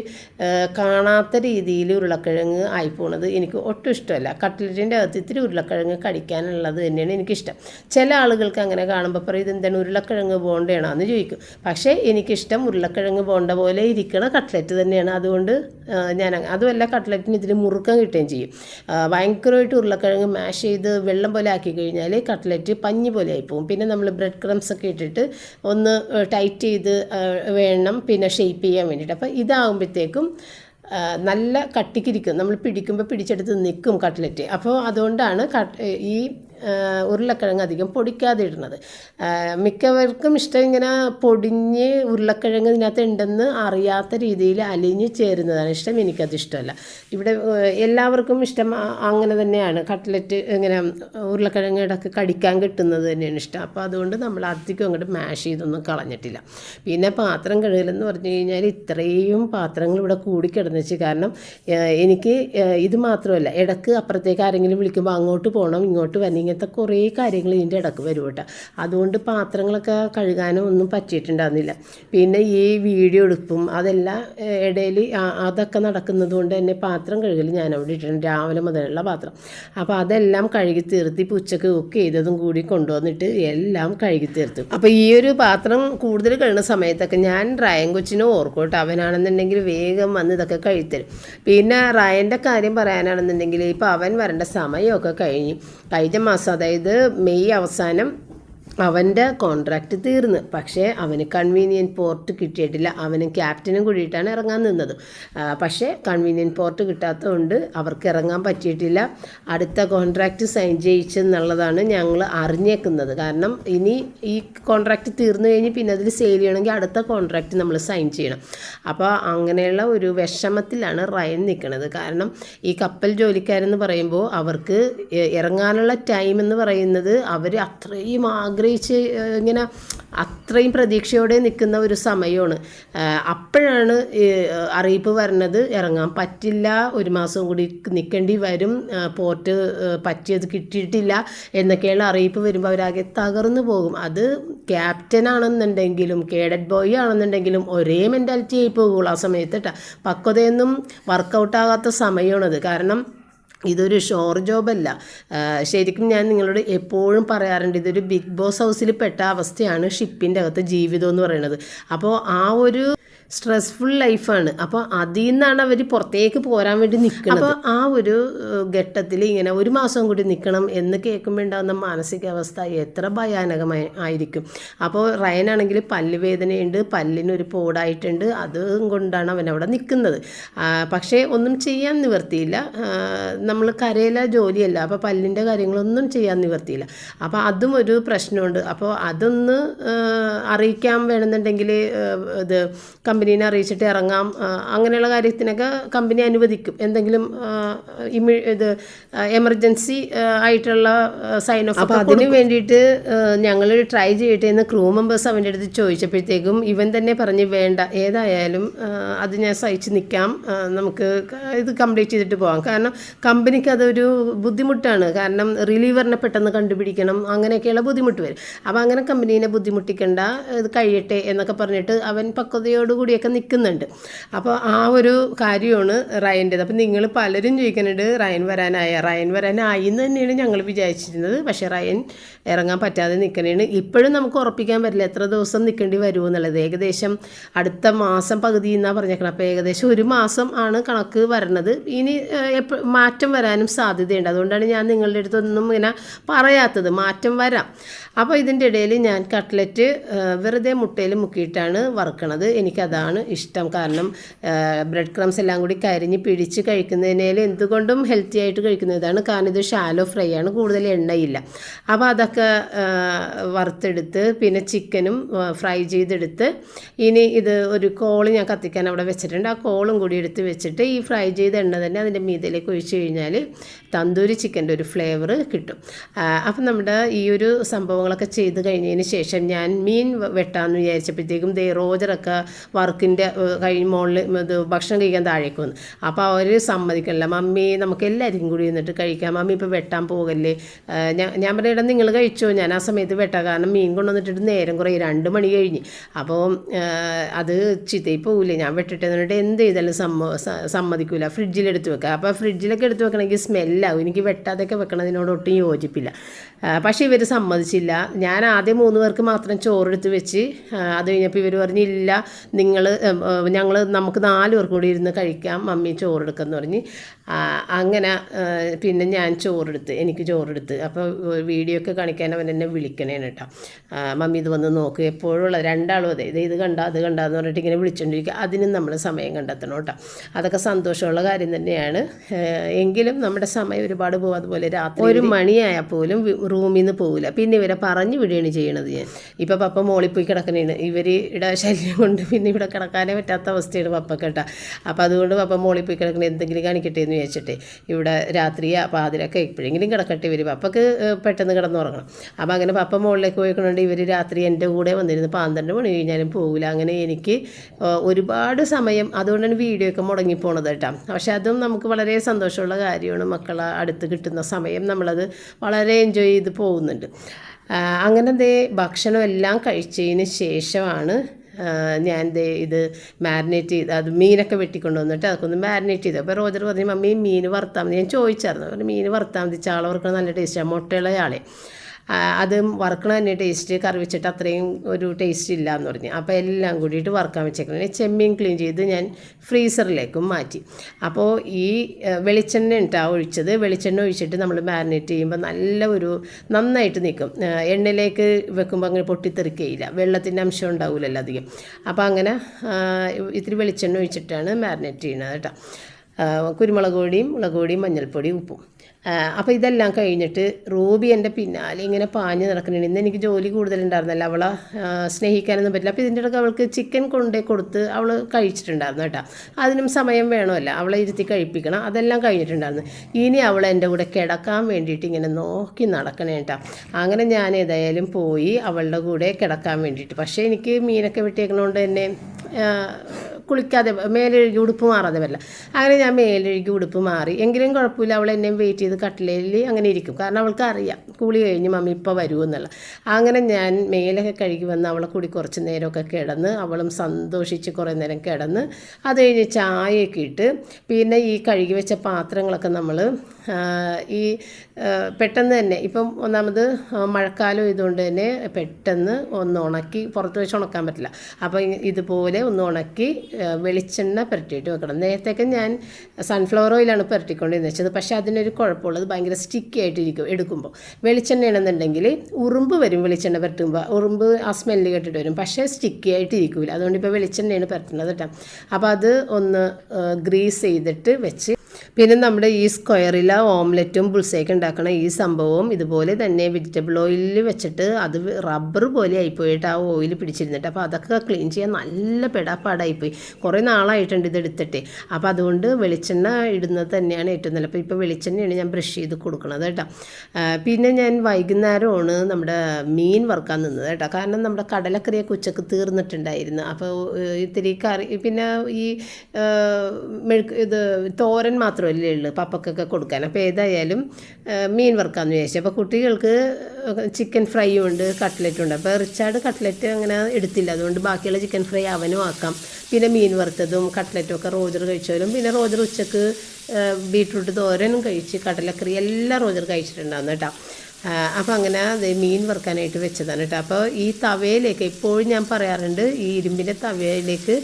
കാണാത്ത രീതിയിൽ ഉരുളക്കിഴങ്ങ് ആയിപ്പോണത് എനിക്ക് ഒട്ടും ഇഷ്ടമല്ല. കട്ട്ലറ്റിന്റെ അകത്ത് ഇത്തിരി ഉരുളക്കിഴങ്ങ് കടിക്കാനുള്ളത് തന്നെയാണ് എനിക്കിഷ്ടം. ചില ആളുകൾക്ക് അങ്ങനെ കാണുമ്പോൾ പറയും ഇതെന്താണ് ഉരുളക്കിഴങ്ങ് ബോണ്ടയാണോ? എന്ന് ചോദിക്കും. പക്ഷേ എനിക്കിഷ്ടം ഉരുളക്കിഴങ്ങ് ബോണ്ട പോലെ ഇരിക്കണ കട്ട്ലറ്റ് തന്നെയാണ്. അതുകൊണ്ട് ഞാൻ അതുമല്ല കട്ട്ലറ്റിന് ഇതിന് മുറുക്കം കിട്ടുകയും ചെയ്യും. ഭയങ്കരമായിട്ട് ഉരുളക്കിഴങ്ങ് മാഷ് ചെയ്ത് വെള്ളം പോലെ ആക്കി കഴിഞ്ഞാൽ കട്ട്ലറ്റ് പഞ്ഞി പോലെ ആയിപ്പോവും പിന്നെ നമ്മൾ ബ്രെഡ് ക്രംസ് ഒക്കെ ഇട്ടിട്ട് ഒന്ന് ടൈറ്റ് ചെയ്ത് വേണം പിന്നെ ഷേപ്പ് ചെയ്യാൻ വേണ്ടിയിട്ട്. അപ്പോൾ ഇതാകുമ്പോഴത്തേക്കും നല്ല കട്ടിക്കിരിക്കും നമ്മൾ പിടിക്കുമ്പോൾ പിടിച്ചെടുത്ത് നിൽക്കും കട്ട്ലറ്റ്. അപ്പോൾ അതുകൊണ്ടാണ് ഈ ഉരുളക്കിഴങ്ങ് അധികം പൊടിക്കാതെ ഇടുന്നത്. മിക്കവർക്കും ഇഷ്ടം ഇങ്ങനെ പൊടിഞ്ഞ് ഉരുളക്കിഴങ്ങ് ഇതിനകത്ത് ഉണ്ടെന്ന് അറിയാത്ത രീതിയിൽ അലിഞ്ഞ് ചേരുന്നതാണ് ഇഷ്ടം. എനിക്കത് ഇഷ്ടമല്ല. ഇവിടെ എല്ലാവർക്കും ഇഷ്ടം അങ്ങനെ തന്നെയാണ്. കട്ട്ലറ്റ് ഇങ്ങനെ ഉരുളക്കിഴങ്ങ് ഇടയ്ക്ക് കടിക്കാൻ കിട്ടുന്നത് തന്നെയാണ് ഇഷ്ടം. അപ്പോൾ അതുകൊണ്ട് നമ്മൾ അധികം അങ്ങോട്ട് മാഷ് ചെയ്തൊന്നും കളഞ്ഞിട്ടില്ല. പിന്നെ പാത്രം കഴുകലെന്ന് പറഞ്ഞു കഴിഞ്ഞാൽ ഇത്രയും പാത്രങ്ങൾ ഇവിടെ കൂടിക്കിടന്നിച്ച് കാരണം എനിക്ക് ഇത് മാത്രമല്ല. ഇടയ്ക്ക് അപ്പുറത്തേക്ക് ആരെങ്കിലും വിളിക്കുമ്പോൾ അങ്ങോട്ട് പോകണം ഇങ്ങോട്ട് വരണം ഇങ്ങനത്തെ കുറേ കാര്യങ്ങൾ ഇതിന്റെ ഇടയ്ക്ക് വരും കേട്ടോ. അതുകൊണ്ട് പാത്രങ്ങളൊക്കെ കഴുകാനോ ഒന്നും പറ്റിയിട്ടുണ്ടാകുന്നില്ല പിന്നെ ഈ വീഡിയോ എടുപ്പും അതെല്ലാം ഇടയിൽ അതൊക്കെ നടക്കുന്നത് കൊണ്ട് തന്നെ പാത്രം കഴുകൽ ഞാൻ അവിടെ ഇട്ടിട്ടുണ്ട് രാവിലെ മുതലുള്ള പാത്രം. അപ്പോൾ അതെല്ലാം കഴുകി തീർത്തി ഇപ്പോൾ ഉച്ചയ്ക്ക് കുക്ക് ചെയ്തതും കൂടി കൊണ്ടുവന്നിട്ട് എല്ലാം കഴുകി തീർത്തു. അപ്പോൾ ഈ ഒരു പാത്രം കൂടുതൽ കഴിയുന്ന സമയത്തൊക്കെ ഞാൻ റയൻ കൊച്ചിനെ ഓർക്കോട്ടെ അവനാണെന്നുണ്ടെങ്കിൽ വേഗം വന്ന് ഇതൊക്കെ കഴിത്തരും പിന്നെ റയന്റെ കാര്യം പറയാനാണെന്നുണ്ടെങ്കിൽ ഇപ്പോൾ അവൻ വരേണ്ട സമയമൊക്കെ കഴിഞ്ഞ്. കഴിഞ്ഞ മാസം അതായത് മെയ് അവസാനം അവന്റെ കോൺട്രാക്റ്റ് തീർന്ന്. പക്ഷേ അവന് കൺവീനിയന്റ് പോർട്ട് കിട്ടിയിട്ടില്ല. അവന് ക്യാപ്റ്റനും കൂടിയിട്ടാണ് ഇറങ്ങാൻ നിന്നത്. പക്ഷേ കൺവീനിയന്റ് പോർട്ട് കിട്ടാത്തതുകൊണ്ട് അവർക്ക് ഇറങ്ങാൻ പറ്റിയിട്ടില്ല. അടുത്ത കോൺട്രാക്റ്റ് സൈൻ ചെയ്യിച്ചെന്നുള്ളതാണ് ഞങ്ങൾ അറിഞ്ഞേക്കുന്നത്. കാരണം ഇനി ഈ കോൺട്രാക്റ്റ് തീർന്നു കഴിഞ്ഞ് പിന്നെ അതിൽ സെയിൽ ചെയ്യണമെങ്കിൽ അടുത്ത കോൺട്രാക്റ്റ് നമ്മൾ സൈൻ ചെയ്യണം. അപ്പോൾ അങ്ങനെയുള്ള ഒരു വിഷമത്തിലാണ് റയൻ നിൽക്കുന്നത്. കാരണം ഈ കപ്പൽ ജോലിക്കാരെന്ന് പറയുമ്പോൾ അവർക്ക് ഇറങ്ങാനുള്ള ടൈം എന്ന് പറയുന്നത് അവർ അത്രയും ആഗ്രഹിച്ച് ഇങ്ങനെ അത്രയും പ്രതീക്ഷയോടെ നിൽക്കുന്ന ഒരു സമയമാണ്. അപ്പോഴാണ് അറിയിപ്പ് വരുന്നത് ഇറങ്ങാൻ പറ്റില്ല ഒരു മാസം കൂടി നിൽക്കേണ്ടി വരും പോർട്ട് പറ്റിയത് കിട്ടിയിട്ടില്ല എന്നൊക്കെയുള്ള അറിയിപ്പ് വരുമ്പോൾ അവരാകെ തകർന്നു പോകും. അത് ക്യാപ്റ്റൻ ആണെന്നുണ്ടെങ്കിലും കേഡറ്റ് ബോയ് ആണെന്നുണ്ടെങ്കിലും ഒരേ മെന്റാലിറ്റി ആയി പോകുള്ളൂ ആ സമയത്ത് കേട്ടോ. പക്വതയൊന്നും വർക്കൗട്ടാകാത്ത സമയമാണത്. കാരണം ഇതൊരു ഷോർ ജോബല്ല. ശരിക്കും ഞാൻ നിങ്ങളോട് എപ്പോഴും പറയാറുണ്ട് ഇതൊരു ബിഗ് ബോസ് ഹൗസിൽ പെട്ട അവസ്ഥയാണ് ഷിപ്പിന്റെ അകത്ത് ജീവിതം എന്ന് പറയുന്നത്. അപ്പോൾ ആ ഒരു സ്ട്രെസ്ഫുൾ ലൈഫാണ് അപ്പോൾ അതിൽ നിന്നാണ് അവർ പുറത്തേക്ക് പോരാൻ വേണ്ടി നിൽക്കുന്നത് അപ്പോൾ ആ ഒരു ഘട്ടത്തിൽ ഇങ്ങനെ ഒരു മാസം കൂടി നിൽക്കണം എന്ന് കേൾക്കുമ്പോൾ ഉണ്ടാകുന്ന മാനസികാവസ്ഥ എത്ര ഭയാനകമായി ആയിരിക്കും. അപ്പോൾ റയനാണെങ്കിൽ പല്ല് വേദനയുണ്ട് പല്ലിനൊരു പോടായിട്ടുണ്ട് അതും കൊണ്ടാണ് അവൻ അവിടെ നിൽക്കുന്നത് പക്ഷേ ഒന്നും ചെയ്യാൻ നിവർത്തിയില്ല. നമ്മൾ കരയിലെ ജോലിയല്ല അപ്പോൾ പല്ലിന്റെ കാര്യങ്ങളൊന്നും ചെയ്യാൻ നിവർത്തിയില്ല. അപ്പോൾ അതും ഒരു പ്രശ്നമുണ്ട്. അപ്പോൾ അതൊന്ന് അറിയിക്കാൻ വേണമെന്നുണ്ടെങ്കിൽ ഇത് കമ്പനീനെ അറിയിച്ചിട്ട് ഇറങ്ങാം. അങ്ങനെയുള്ള കാര്യത്തിനൊക്കെ കമ്പനി അനുവദിക്കും. എന്തെങ്കിലും ഇമി ഇത് എമർജൻസി ആയിട്ടുള്ള സൈൻ ഓഫ് അപ്പോൾ അതിന് വേണ്ടിയിട്ട് ഞങ്ങൾ ട്രൈ ചെയ്യട്ടെ എന്ന് ക്രൂ മെമ്പേഴ്സ് അവന്റെ അടുത്ത് ചോദിച്ചപ്പോഴത്തേക്കും ഇവൻ തന്നെ പറഞ്ഞ് വേണ്ട ഏതായാലും അത് ഞാൻ സഹിച്ച് നിൽക്കാം. നമുക്ക് ഇത് കംപ്ലീറ്റ് ചെയ്തിട്ട് പോകാം കാരണം കമ്പനിക്ക് അതൊരു ബുദ്ധിമുട്ടാണ്. കാരണം റിലീവറിനെ പെട്ടെന്ന് കണ്ടുപിടിക്കണം. അങ്ങനെയൊക്കെയുള്ള ബുദ്ധിമുട്ട് വരും. അപ്പോൾ അങ്ങനെ കമ്പനീനെ ബുദ്ധിമുട്ടിക്കണ്ട. ഇത് കഴിയട്ടെ എന്നൊക്കെ പറഞ്ഞിട്ട് അവൻ പക്വതയോടുകൂടിയൊക്കെ നിൽക്കുന്നുണ്ട് അപ്പോൾ ആ ഒരു കാര്യമാണ് റയന്റേത്. അപ്പം നിങ്ങൾ പലരും ചോദിക്കുന്നുണ്ട് റയൻ വരാനായ? റയൻ വരാനായി എന്ന് തന്നെയാണ് ഞങ്ങൾ വിചാരിച്ചിരുന്നത്. പക്ഷേ റയൻ ഇറങ്ങാൻ പറ്റാതെ നിൽക്കണേണ്. ഇപ്പോഴും നമുക്ക് ഉറപ്പിക്കാൻ പറ്റില്ല എത്ര ദിവസം നിൽക്കേണ്ടി വരുമോ എന്നുള്ളത്. ഏകദേശം അടുത്ത മാസം പകുതി എന്നാണ് പറഞ്ഞേക്കണം. അപ്പോൾ ഏകദേശം ഒരു മാസം ആണ് കണക്ക് വരണത്. ഇനി മാറ്റം വരാനും സാധ്യതയുണ്ട്. അതുകൊണ്ടാണ് ഞാൻ നിങ്ങളുടെ അടുത്തൊന്നും ഇങ്ങനെ പറയാത്തത്. മാറ്റം വരാം. അപ്പോൾ ഇതിന്റെ ഇടയിൽ ഞാൻ കട്ട്ലറ്റ് വെറുതെ മുട്ടയിൽ മുക്കിയിട്ടാണ് വറുക്കണത്. എനിക്കതാണ് ഇഷ്ടം. കാരണം ബ്രെഡ് ക്രംസ് എല്ലാം കൂടി കരിഞ്ഞ് പിടിച്ച് കഴിക്കുന്നതിനേൽ എന്തുകൊണ്ടും ഹെൽത്തി ആയിട്ട് കഴിക്കുന്നതാണ് കാരണം ഇത് ഷാലോ ഫ്രൈ ആണ്. കൂടുതൽ എണ്ണയില്ല. അപ്പോൾ അതൊക്കെ വറുത്തെടുത്ത് പിന്നെ ചിക്കനും ഫ്രൈ ചെയ്തെടുത്ത് ഇനി ഇത് ഒരു കോൾ ഞാൻ കത്തിക്കാൻ അവിടെ വെച്ചിട്ടുണ്ട്. ആ കോളും കൂടി എടുത്ത് വെച്ചിട്ട് ഈ ഫ്രൈ ചെയ്ത എണ്ണ തന്നെ അതിന്റെ മീതയിലേക്ക് ഒഴിച്ച് കഴിഞ്ഞാൽ തന്തൂരി ചിക്കന്റെ ഒരു ഫ്ലേവർ കിട്ടും. അപ്പം നമ്മുടെ ഈ ഒരു സംഭവങ്ങളൊക്കെ ചെയ്ത് കഴിഞ്ഞതിന് ശേഷം ഞാൻ മീൻ വെട്ടാമെന്ന് വിചാരിച്ചപ്പോഴത്തേക്കും ദേ റോജറൊക്കെ വർക്കിന്റെ കഴിഞ്ഞ് മുകളിൽ ഇത് ഭക്ഷണം കഴിക്കാൻ താഴേക്ക് വന്നു. അപ്പോൾ അവർ സമ്മതിക്കണില്ല. മമ്മി നമുക്ക് എല്ലാവർക്കും കൂടി ഇരുന്നിട്ട് കഴിക്കാം. മമ്മി ഇപ്പോൾ വെട്ടാൻ പോകല്ലേ? ഞാൻ ഞാൻ പറയുന്നത് നിങ്ങൾ കഴിച്ചോ? ഞാൻ ആ സമയത്ത് വെട്ടാം. കാരണം മീൻ കൊണ്ടുവന്നിട്ട് നേരം കുറേ രണ്ട് മണി കഴിഞ്ഞ്. അപ്പോൾ അത് ചിത്തയിൽ പോകില്ലേ ഞാൻ വെട്ടിട്ട് എന്നിട്ട് എന്ത് ചെയ്താലും സമ്മ സമ്മതിക്കില്ല സമ്മതിക്കൂല. ഫ്രിഡ്ജിലെടുത്ത് വെക്കുക അപ്പോൾ ഫ്രിഡ്ജിലൊക്കെ എടുത്ത് വെക്കണമെങ്കിൽ സ്മെല്ലാവും എനിക്ക് വെട്ടാതെയൊക്കെ വെക്കണതിനോട് ഒട്ടും യോജിപ്പില്ല. പക്ഷേ ഇവർ സമ്മതിച്ചില്ല. ഞാൻ ആദ്യം മൂന്ന് പേർക്ക് മാത്രം ചോറെടുത്ത് വെച്ച് അത് കഴിഞ്ഞപ്പോൾ ഇവർ പറഞ്ഞില്ല നിങ്ങൾ ഞങ്ങൾ നമുക്ക് നാല് പേർക്ക് കൂടി ഇരുന്ന് കഴിക്കാം മമ്മി ചോറെടുക്കാമെന്ന് പറഞ്ഞ്. അങ്ങനെ പിന്നെ ഞാൻ ചോറെടുത്ത് എനിക്ക് ചോറെടുത്ത്. അപ്പോൾ വീഡിയോ ഒക്കെ കാണിക്കാൻ അവൻ എന്നെ വിളിക്കണേ കേട്ടോ മമ്മി ഇത് വന്ന് നോക്ക് എപ്പോഴുള്ള രണ്ടാളും അതെ ഇത് ഇത് കണ്ട അത് കണ്ട എന്ന് പറഞ്ഞിട്ട് ഇങ്ങനെ വിളിച്ചുകൊണ്ടിരിക്കുക അതിനും നമ്മൾ സമയം കണ്ടെത്തണം കേട്ടോ അതൊക്കെ സന്തോഷമുള്ള കാര്യം തന്നെയാണ്. എങ്കിലും നമ്മുടെ സമയം ഒരുപാട് പോകും. അതുപോലെ രാത്രി ഒരു മണിയായാൽ പോലും റൂമിൽ നിന്ന് പോകില്ല പിന്നെ ഇവരെ പറഞ്ഞു വിടുകയാണ് ചെയ്യണത് ഞാൻ. ഇപ്പം പപ്പ മോളിൽ പോയി കിടക്കണേണ്. ഇവരുടെ ശല്യം കൊണ്ട് പിന്നെ ഇവിടെ കിടക്കാനേ പറ്റാത്ത അവസ്ഥയാണ് പപ്പ കേട്ടാ അപ്പോൾ അതുകൊണ്ട് പപ്പ മോളിൽ പോയി കിടക്കണ എന്തെങ്കിലും കാണിക്കട്ടെ എന്ന് വിചാരിച്ചിട്ട് ഇവിടെ രാത്രിയാ പാതിരൊക്കെ എപ്പോഴെങ്കിലും കിടക്കട്ടെ ഇവർ പപ്പക്ക് പെട്ടെന്ന് കിടന്നുറങ്ങണം അപ്പോൾ അങ്ങനെ പപ്പ മുകളിലേക്ക് പോയിക്കൊണ്ട് ഇവർ രാത്രി എന്റെ കൂടെ വന്നിരുന്ന് പന്ത്രണ്ട് മണി കഴിഞ്ഞാലും പോകില്ല അങ്ങനെ എനിക്ക് ഒരുപാട് സമയം അതുകൊണ്ടാണ് വീഡിയോ ഒക്കെ മുടങ്ങിപ്പോണത് കേട്ടോ. പക്ഷേ അതും നമുക്ക് വളരെ സന്തോഷമുള്ള കാര്യമാണ് മക്കൾ മക്കളെ അടുത്ത് കിട്ടുന്ന സമയം നമ്മളത് വളരെ എൻജോയ് ചെയ്ത് പോകുന്നുണ്ട്. അങ്ങനെ ദേ ഭക്ഷണം എല്ലാം കഴിച്ചതിന് ശേഷമാണ് ഞാൻ ദേ ഇത് മാരിനേറ്റ് ചെയ്ത് അത് മീനൊക്കെ വെട്ടിക്കൊണ്ട് വന്നിട്ട് അതൊക്കെ ഒന്ന് മാരിനേറ്റ് ചെയ്തു. അപ്പോൾ റോജർ പറഞ്ഞു മമ്മി മീൻ വറുത്താൽ മതി. ഞാൻ ചോദിച്ചായിരുന്നു. മീൻ വറുത്താൽ മതി ചാള വറുക്കണം നല്ല ടേസ്റ്റാണ് മുട്ടയുള്ള ചാളെ. ആ, അത് വറുക്കണ തന്നെ ടേസ്റ്റ് കറി വെച്ചിട്ട് അത്രയും ഒരു ടേസ്റ്റ് ഇല്ല എന്ന് പറഞ്ഞു. അപ്പോൾ എല്ലാം കൂടിയിട്ട് വറുക്കാൻ വെച്ചേക്കണം. ചെമ്മീൻ ക്ലീൻ ചെയ്ത് ഞാൻ ഫ്രീസറിലേക്കും മാറ്റി. അപ്പോൾ ഈ വെളിച്ചെണ്ണ ഇട്ടാണ് ഒഴിച്ചത്. വെളിച്ചെണ്ണ ഒഴിച്ചിട്ട് നമ്മൾ മാരിനേറ്റ് ചെയ്യുമ്പോൾ നല്ല ഒരു നന്നായിട്ട് നിൽക്കും എണ്ണയിലേക്ക് വെക്കുമ്പോൾ അങ്ങനെ പൊട്ടിത്തെറിക്കുകയില്ല വെള്ളത്തിന്റെ അംശം ഉണ്ടാവില്ലല്ലോ അധികം. അപ്പോൾ അങ്ങനെ ഇത്തിരി വെളിച്ചെണ്ണ ഒഴിച്ചിട്ടാണ് മാരിനേറ്റ് ചെയ്യുന്നത് കേട്ടോ. കുരുമുളക് പൊടിയും മുളക് പൊടിയും മഞ്ഞൾപ്പൊടിയും ഉപ്പും. അപ്പോൾ ഇതെല്ലാം കഴിഞ്ഞിട്ട് റൂബി എന്റെ പിന്നാലെ ഇങ്ങനെ പാഞ്ഞ് നടക്കുന്നുണ്ട്. ഇന്ന് എനിക്ക് ജോലി കൂടുതലുണ്ടായിരുന്നല്ലോ. അവളെ സ്നേഹിക്കാനൊന്നും പറ്റില്ല. അപ്പോൾ ഇതിന്റെ ഇടയ്ക്ക് അവൾക്ക് ചിക്കൻ കൊണ്ടേ കൊടുത്ത് അവൾ കഴിച്ചിട്ടുണ്ടായിരുന്നു കേട്ടോ. അതിനും സമയം വേണമല്ലോ. അവളെ ഇരുത്തി കഴിപ്പിക്കണം. അതെല്ലാം കഴിഞ്ഞിട്ടുണ്ടായിരുന്നു. ഇനി അവൾ എന്റെ കൂടെ കിടക്കാൻ വേണ്ടിയിട്ട് ഇങ്ങനെ നോക്കി നടക്കണേ കേട്ടോ. അങ്ങനെ ഞാൻ ഏതായാലും പോയി അവളുടെ കൂടെ കിടക്കാൻ വേണ്ടിയിട്ട്. പക്ഷേ എനിക്ക് മീനൊക്കെ വെട്ടിയേക്കണോണ്ട് തന്നെ കുളിക്കാതെ മേലെഴുകി ഉടുപ്പ് മാറാതെ വരില്ല. അങ്ങനെ ഞാൻ മേലെഴുകി ഉടുപ്പ് മാറി. എങ്കിലും കുഴപ്പമില്ല. അവൾ എന്നെയും വെയിറ്റ് ചെയ്ത് കട്ടിലേൽ അങ്ങനെ ഇരിക്കും. കാരണം അവൾക്ക് അറിയാം. കുളി കഴിഞ്ഞ് മമ്മി ഇപ്പോൾ എന്നുള്ള. അങ്ങനെ ഞാൻ മേലൊക്കെ കഴുകി വന്ന് അവളെ കൂടി കുറച്ച് നേരമൊക്കെ കിടന്ന് അവളും സന്തോഷിച്ച് കുറേ നേരം കിടന്ന് അത് കഴിഞ്ഞ് ചായയൊക്കെ ഇട്ട് പിന്നെ ഈ കഴുകി വെച്ച പാത്രങ്ങളൊക്കെ നമ്മൾ ഈ പെട്ടെന്ന് തന്നെ ഇപ്പം ഒന്നാമത് മഴക്കാലം ഇതുകൊണ്ട് തന്നെ പെട്ടെന്ന് ഒന്ന് ഉണക്കി പുറത്ത് വെച്ച് ഉണക്കാൻ പറ്റില്ല. അപ്പോൾ ഇതുപോലെ ഒന്ന് ഉണക്കി വെളിച്ചെണ്ണ പുരട്ടിയിട്ട് വെക്കണം. നേരത്തെയൊക്കെ ഞാൻ സൺഫ്ലവർ ഓയിലാണ് പുരട്ടിക്കൊണ്ടിരുന്നത് വെച്ചത്. പക്ഷേ അതിനൊരു കുഴപ്പമുള്ളത് ഭയങ്കര സ്റ്റിക്കി ആയിട്ടിരിക്കും എടുക്കുമ്പോൾ. വെളിച്ചെണ്ണ വെളിച്ചെണ്ണയാണെന്നുണ്ടെങ്കിൽ ഉറുമ്പ് വരും വെളിച്ചെണ്ണ പുരട്ടുമ്പോൾ. ഉറുമ്പ് ആ സ്മെല്ല് കേട്ടിട്ട് വരും. പക്ഷേ സ്റ്റിക്കി ആയിട്ടിരിക്കില്ല അതുകൊണ്ട് ഇപ്പോൾ വെളിച്ചെണ്ണയാണ് പുരട്ടുന്നത് കേട്ടോ. അപ്പോൾ അത് ഒന്ന് ഗ്രീസ് ചെയ്തിട്ട് വെച്ച് പിന്നെ നമ്മുടെ ഈ സ്ക്വയറിൽ ആ ഓംലെറ്റും ബുൾസേക്ക് ഉണ്ടാക്കണ ഈ സംഭവം ഇതുപോലെ തന്നെ വെജിറ്റബിൾ ഓയിലിൽ വെച്ചിട്ട് അത് റബ്ബർ പോലെ ആയിപ്പോയിട്ട് ആ ഓയിൽ പിടിച്ചിരുന്നിട്ട് അപ്പോൾ അതൊക്കെ ക്ലീൻ ചെയ്യാൻ നല്ല പെടാപ്പാടായിപ്പോയി. കുറേ നാളായിട്ടുണ്ട് ഇത് എടുത്തിട്ട്. അപ്പോൾ അതുകൊണ്ട് വെളിച്ചെണ്ണ ഇടുന്നത് തന്നെയാണ് ഏറ്റവും നല്ലത്. അപ്പോൾ ഇപ്പോൾ വെളിച്ചെണ്ണയാണ് ഞാൻ ബ്രഷ് ചെയ്ത് കൊടുക്കുന്നത് കേട്ടോ. പിന്നെ ഞാൻ വൈകുന്നേരമാണ് നമ്മുടെ മീൻ വറുക്കാൻ നിന്നത് കേട്ടോ. കാരണം നമ്മുടെ കടലക്കറിയൊക്കെ ഉച്ചയ്ക്ക് തീർന്നിട്ടുണ്ടായിരുന്നു. അപ്പോൾ ഇത്തിരി കറി പിന്നെ ഈ മെഴുക്ക് ഇത് തോരൻ മാത്രമല്ലേ ഉള്ളൂ. പപ്പക്കൊക്കെ കൊടുക്കാൻ. അപ്പോൾ ഏതായാലും മീൻ വറുക്കാമെന്ന് വിചാരിച്ചു. അപ്പോൾ കുട്ടികൾക്ക് ചിക്കൻ ഫ്രൈയും ഉണ്ട് കട്ട്ലറ്റും ഉണ്ട്. അപ്പോൾ റിച്ചാർഡ് കട്ട്ലറ്റ് അങ്ങനെ എടുത്തില്ല. അതുകൊണ്ട് ബാക്കിയുള്ള ചിക്കൻ ഫ്രൈ അവനും ആക്കാം. പിന്നെ മീൻ വറുത്തതും കട്ട്ലറ്റും ഒക്കെ റോജർ കഴിച്ചാലും പിന്നെ റോജർ ഉച്ചയ്ക്ക് ബീട്രൂട്ട് തോരനും കഴിച്ച് കടലക്കറി എല്ലാം റോജർ കഴിച്ചിട്ടുണ്ടായിരുന്നു കേട്ടോ. അപ്പോൾ അങ്ങനെ അത് മീൻ വറുക്കാനായിട്ട് വെച്ചതാണ് കേട്ടോ. അപ്പോൾ ഈ തവയിലേക്ക് ഇപ്പോഴും ഞാൻ പറയാറുണ്ട് ഈ ഇരുമ്പിന്റെ തവയിലേക്ക്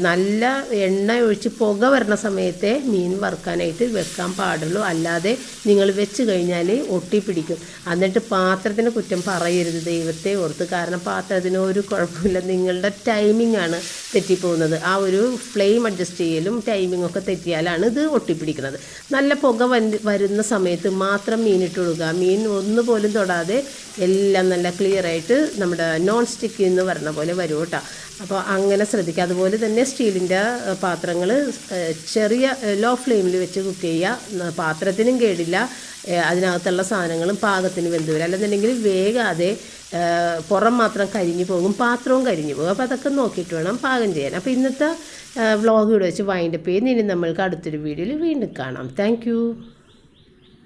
നല്ല എണ്ണ ഒഴിച്ച് പുക വരണ സമയത്തെ മീൻ വറുക്കാനായിട്ട് വെക്കാൻ പാടുള്ളൂ. അല്ലാതെ നിങ്ങൾ വെച്ച് കഴിഞ്ഞാൽ ഒട്ടിപ്പിടിക്കും എന്നിട്ട് പാത്രത്തിന് കുറ്റം പറയരുത് ദൈവത്തെ ഓർത്ത്. കാരണം പാത്രത്തിന് ഒരു കുഴപ്പമില്ല. നിങ്ങളുടെ ടൈമിംഗ് ആണ് തെറ്റിപ്പോകുന്നത്. ആ ഒരു ഫ്ലെയിം അഡ്ജസ്റ്റ് ചെയ്യലും ടൈമിംഗ് ഒക്കെ തെറ്റിയാലാണ് ഇത് ഒട്ടിപ്പിടിക്കുന്നത്. നല്ല പുക വരുന്ന സമയത്ത് മാത്രം മീൻ ഇട്ട് കൊടുക്കുക. മീൻ ഒന്നുപോലും തൊടാതെ എല്ലാം നല്ല ക്ലിയർ ആയിട്ട് നമ്മുടെ നോൺ സ്റ്റിക്ക് എന്ന് പറഞ്ഞ പോലെ വരും കേട്ടോ അപ്പോൾ അങ്ങനെ ശ്രദ്ധിക്കുക അതുപോലെ തന്നെ സ്റ്റീലിന്റെ പാത്രങ്ങൾ ചെറിയ ലോ ഫ്ലെയിമിൽ വെച്ച് കുക്ക് ചെയ്യുക പാത്രത്തിനും കേടില്ല. അതിനകത്തുള്ള സാധനങ്ങളും പാകത്തിന് വെന്ത് വരും. അല്ലെന്നുണ്ടെങ്കിൽ വേഗാതെ പുറം മാത്രം കരിഞ്ഞു പോകും. പാത്രവും കരിഞ്ഞു പോകും. അപ്പോൾ അതൊക്കെ നോക്കിയിട്ട് വേണം പാകം ചെയ്യാൻ. അപ്പോൾ ഇന്നത്തെ വ്ളോഗ് ഇവിടെ വെച്ച് വൈൻഡപ്പ് ചെയ്യുന്ന ഇനി നമ്മൾക്ക് അടുത്തൊരു വീഡിയോയിൽ വീണ്ടും കാണാം. താങ്ക്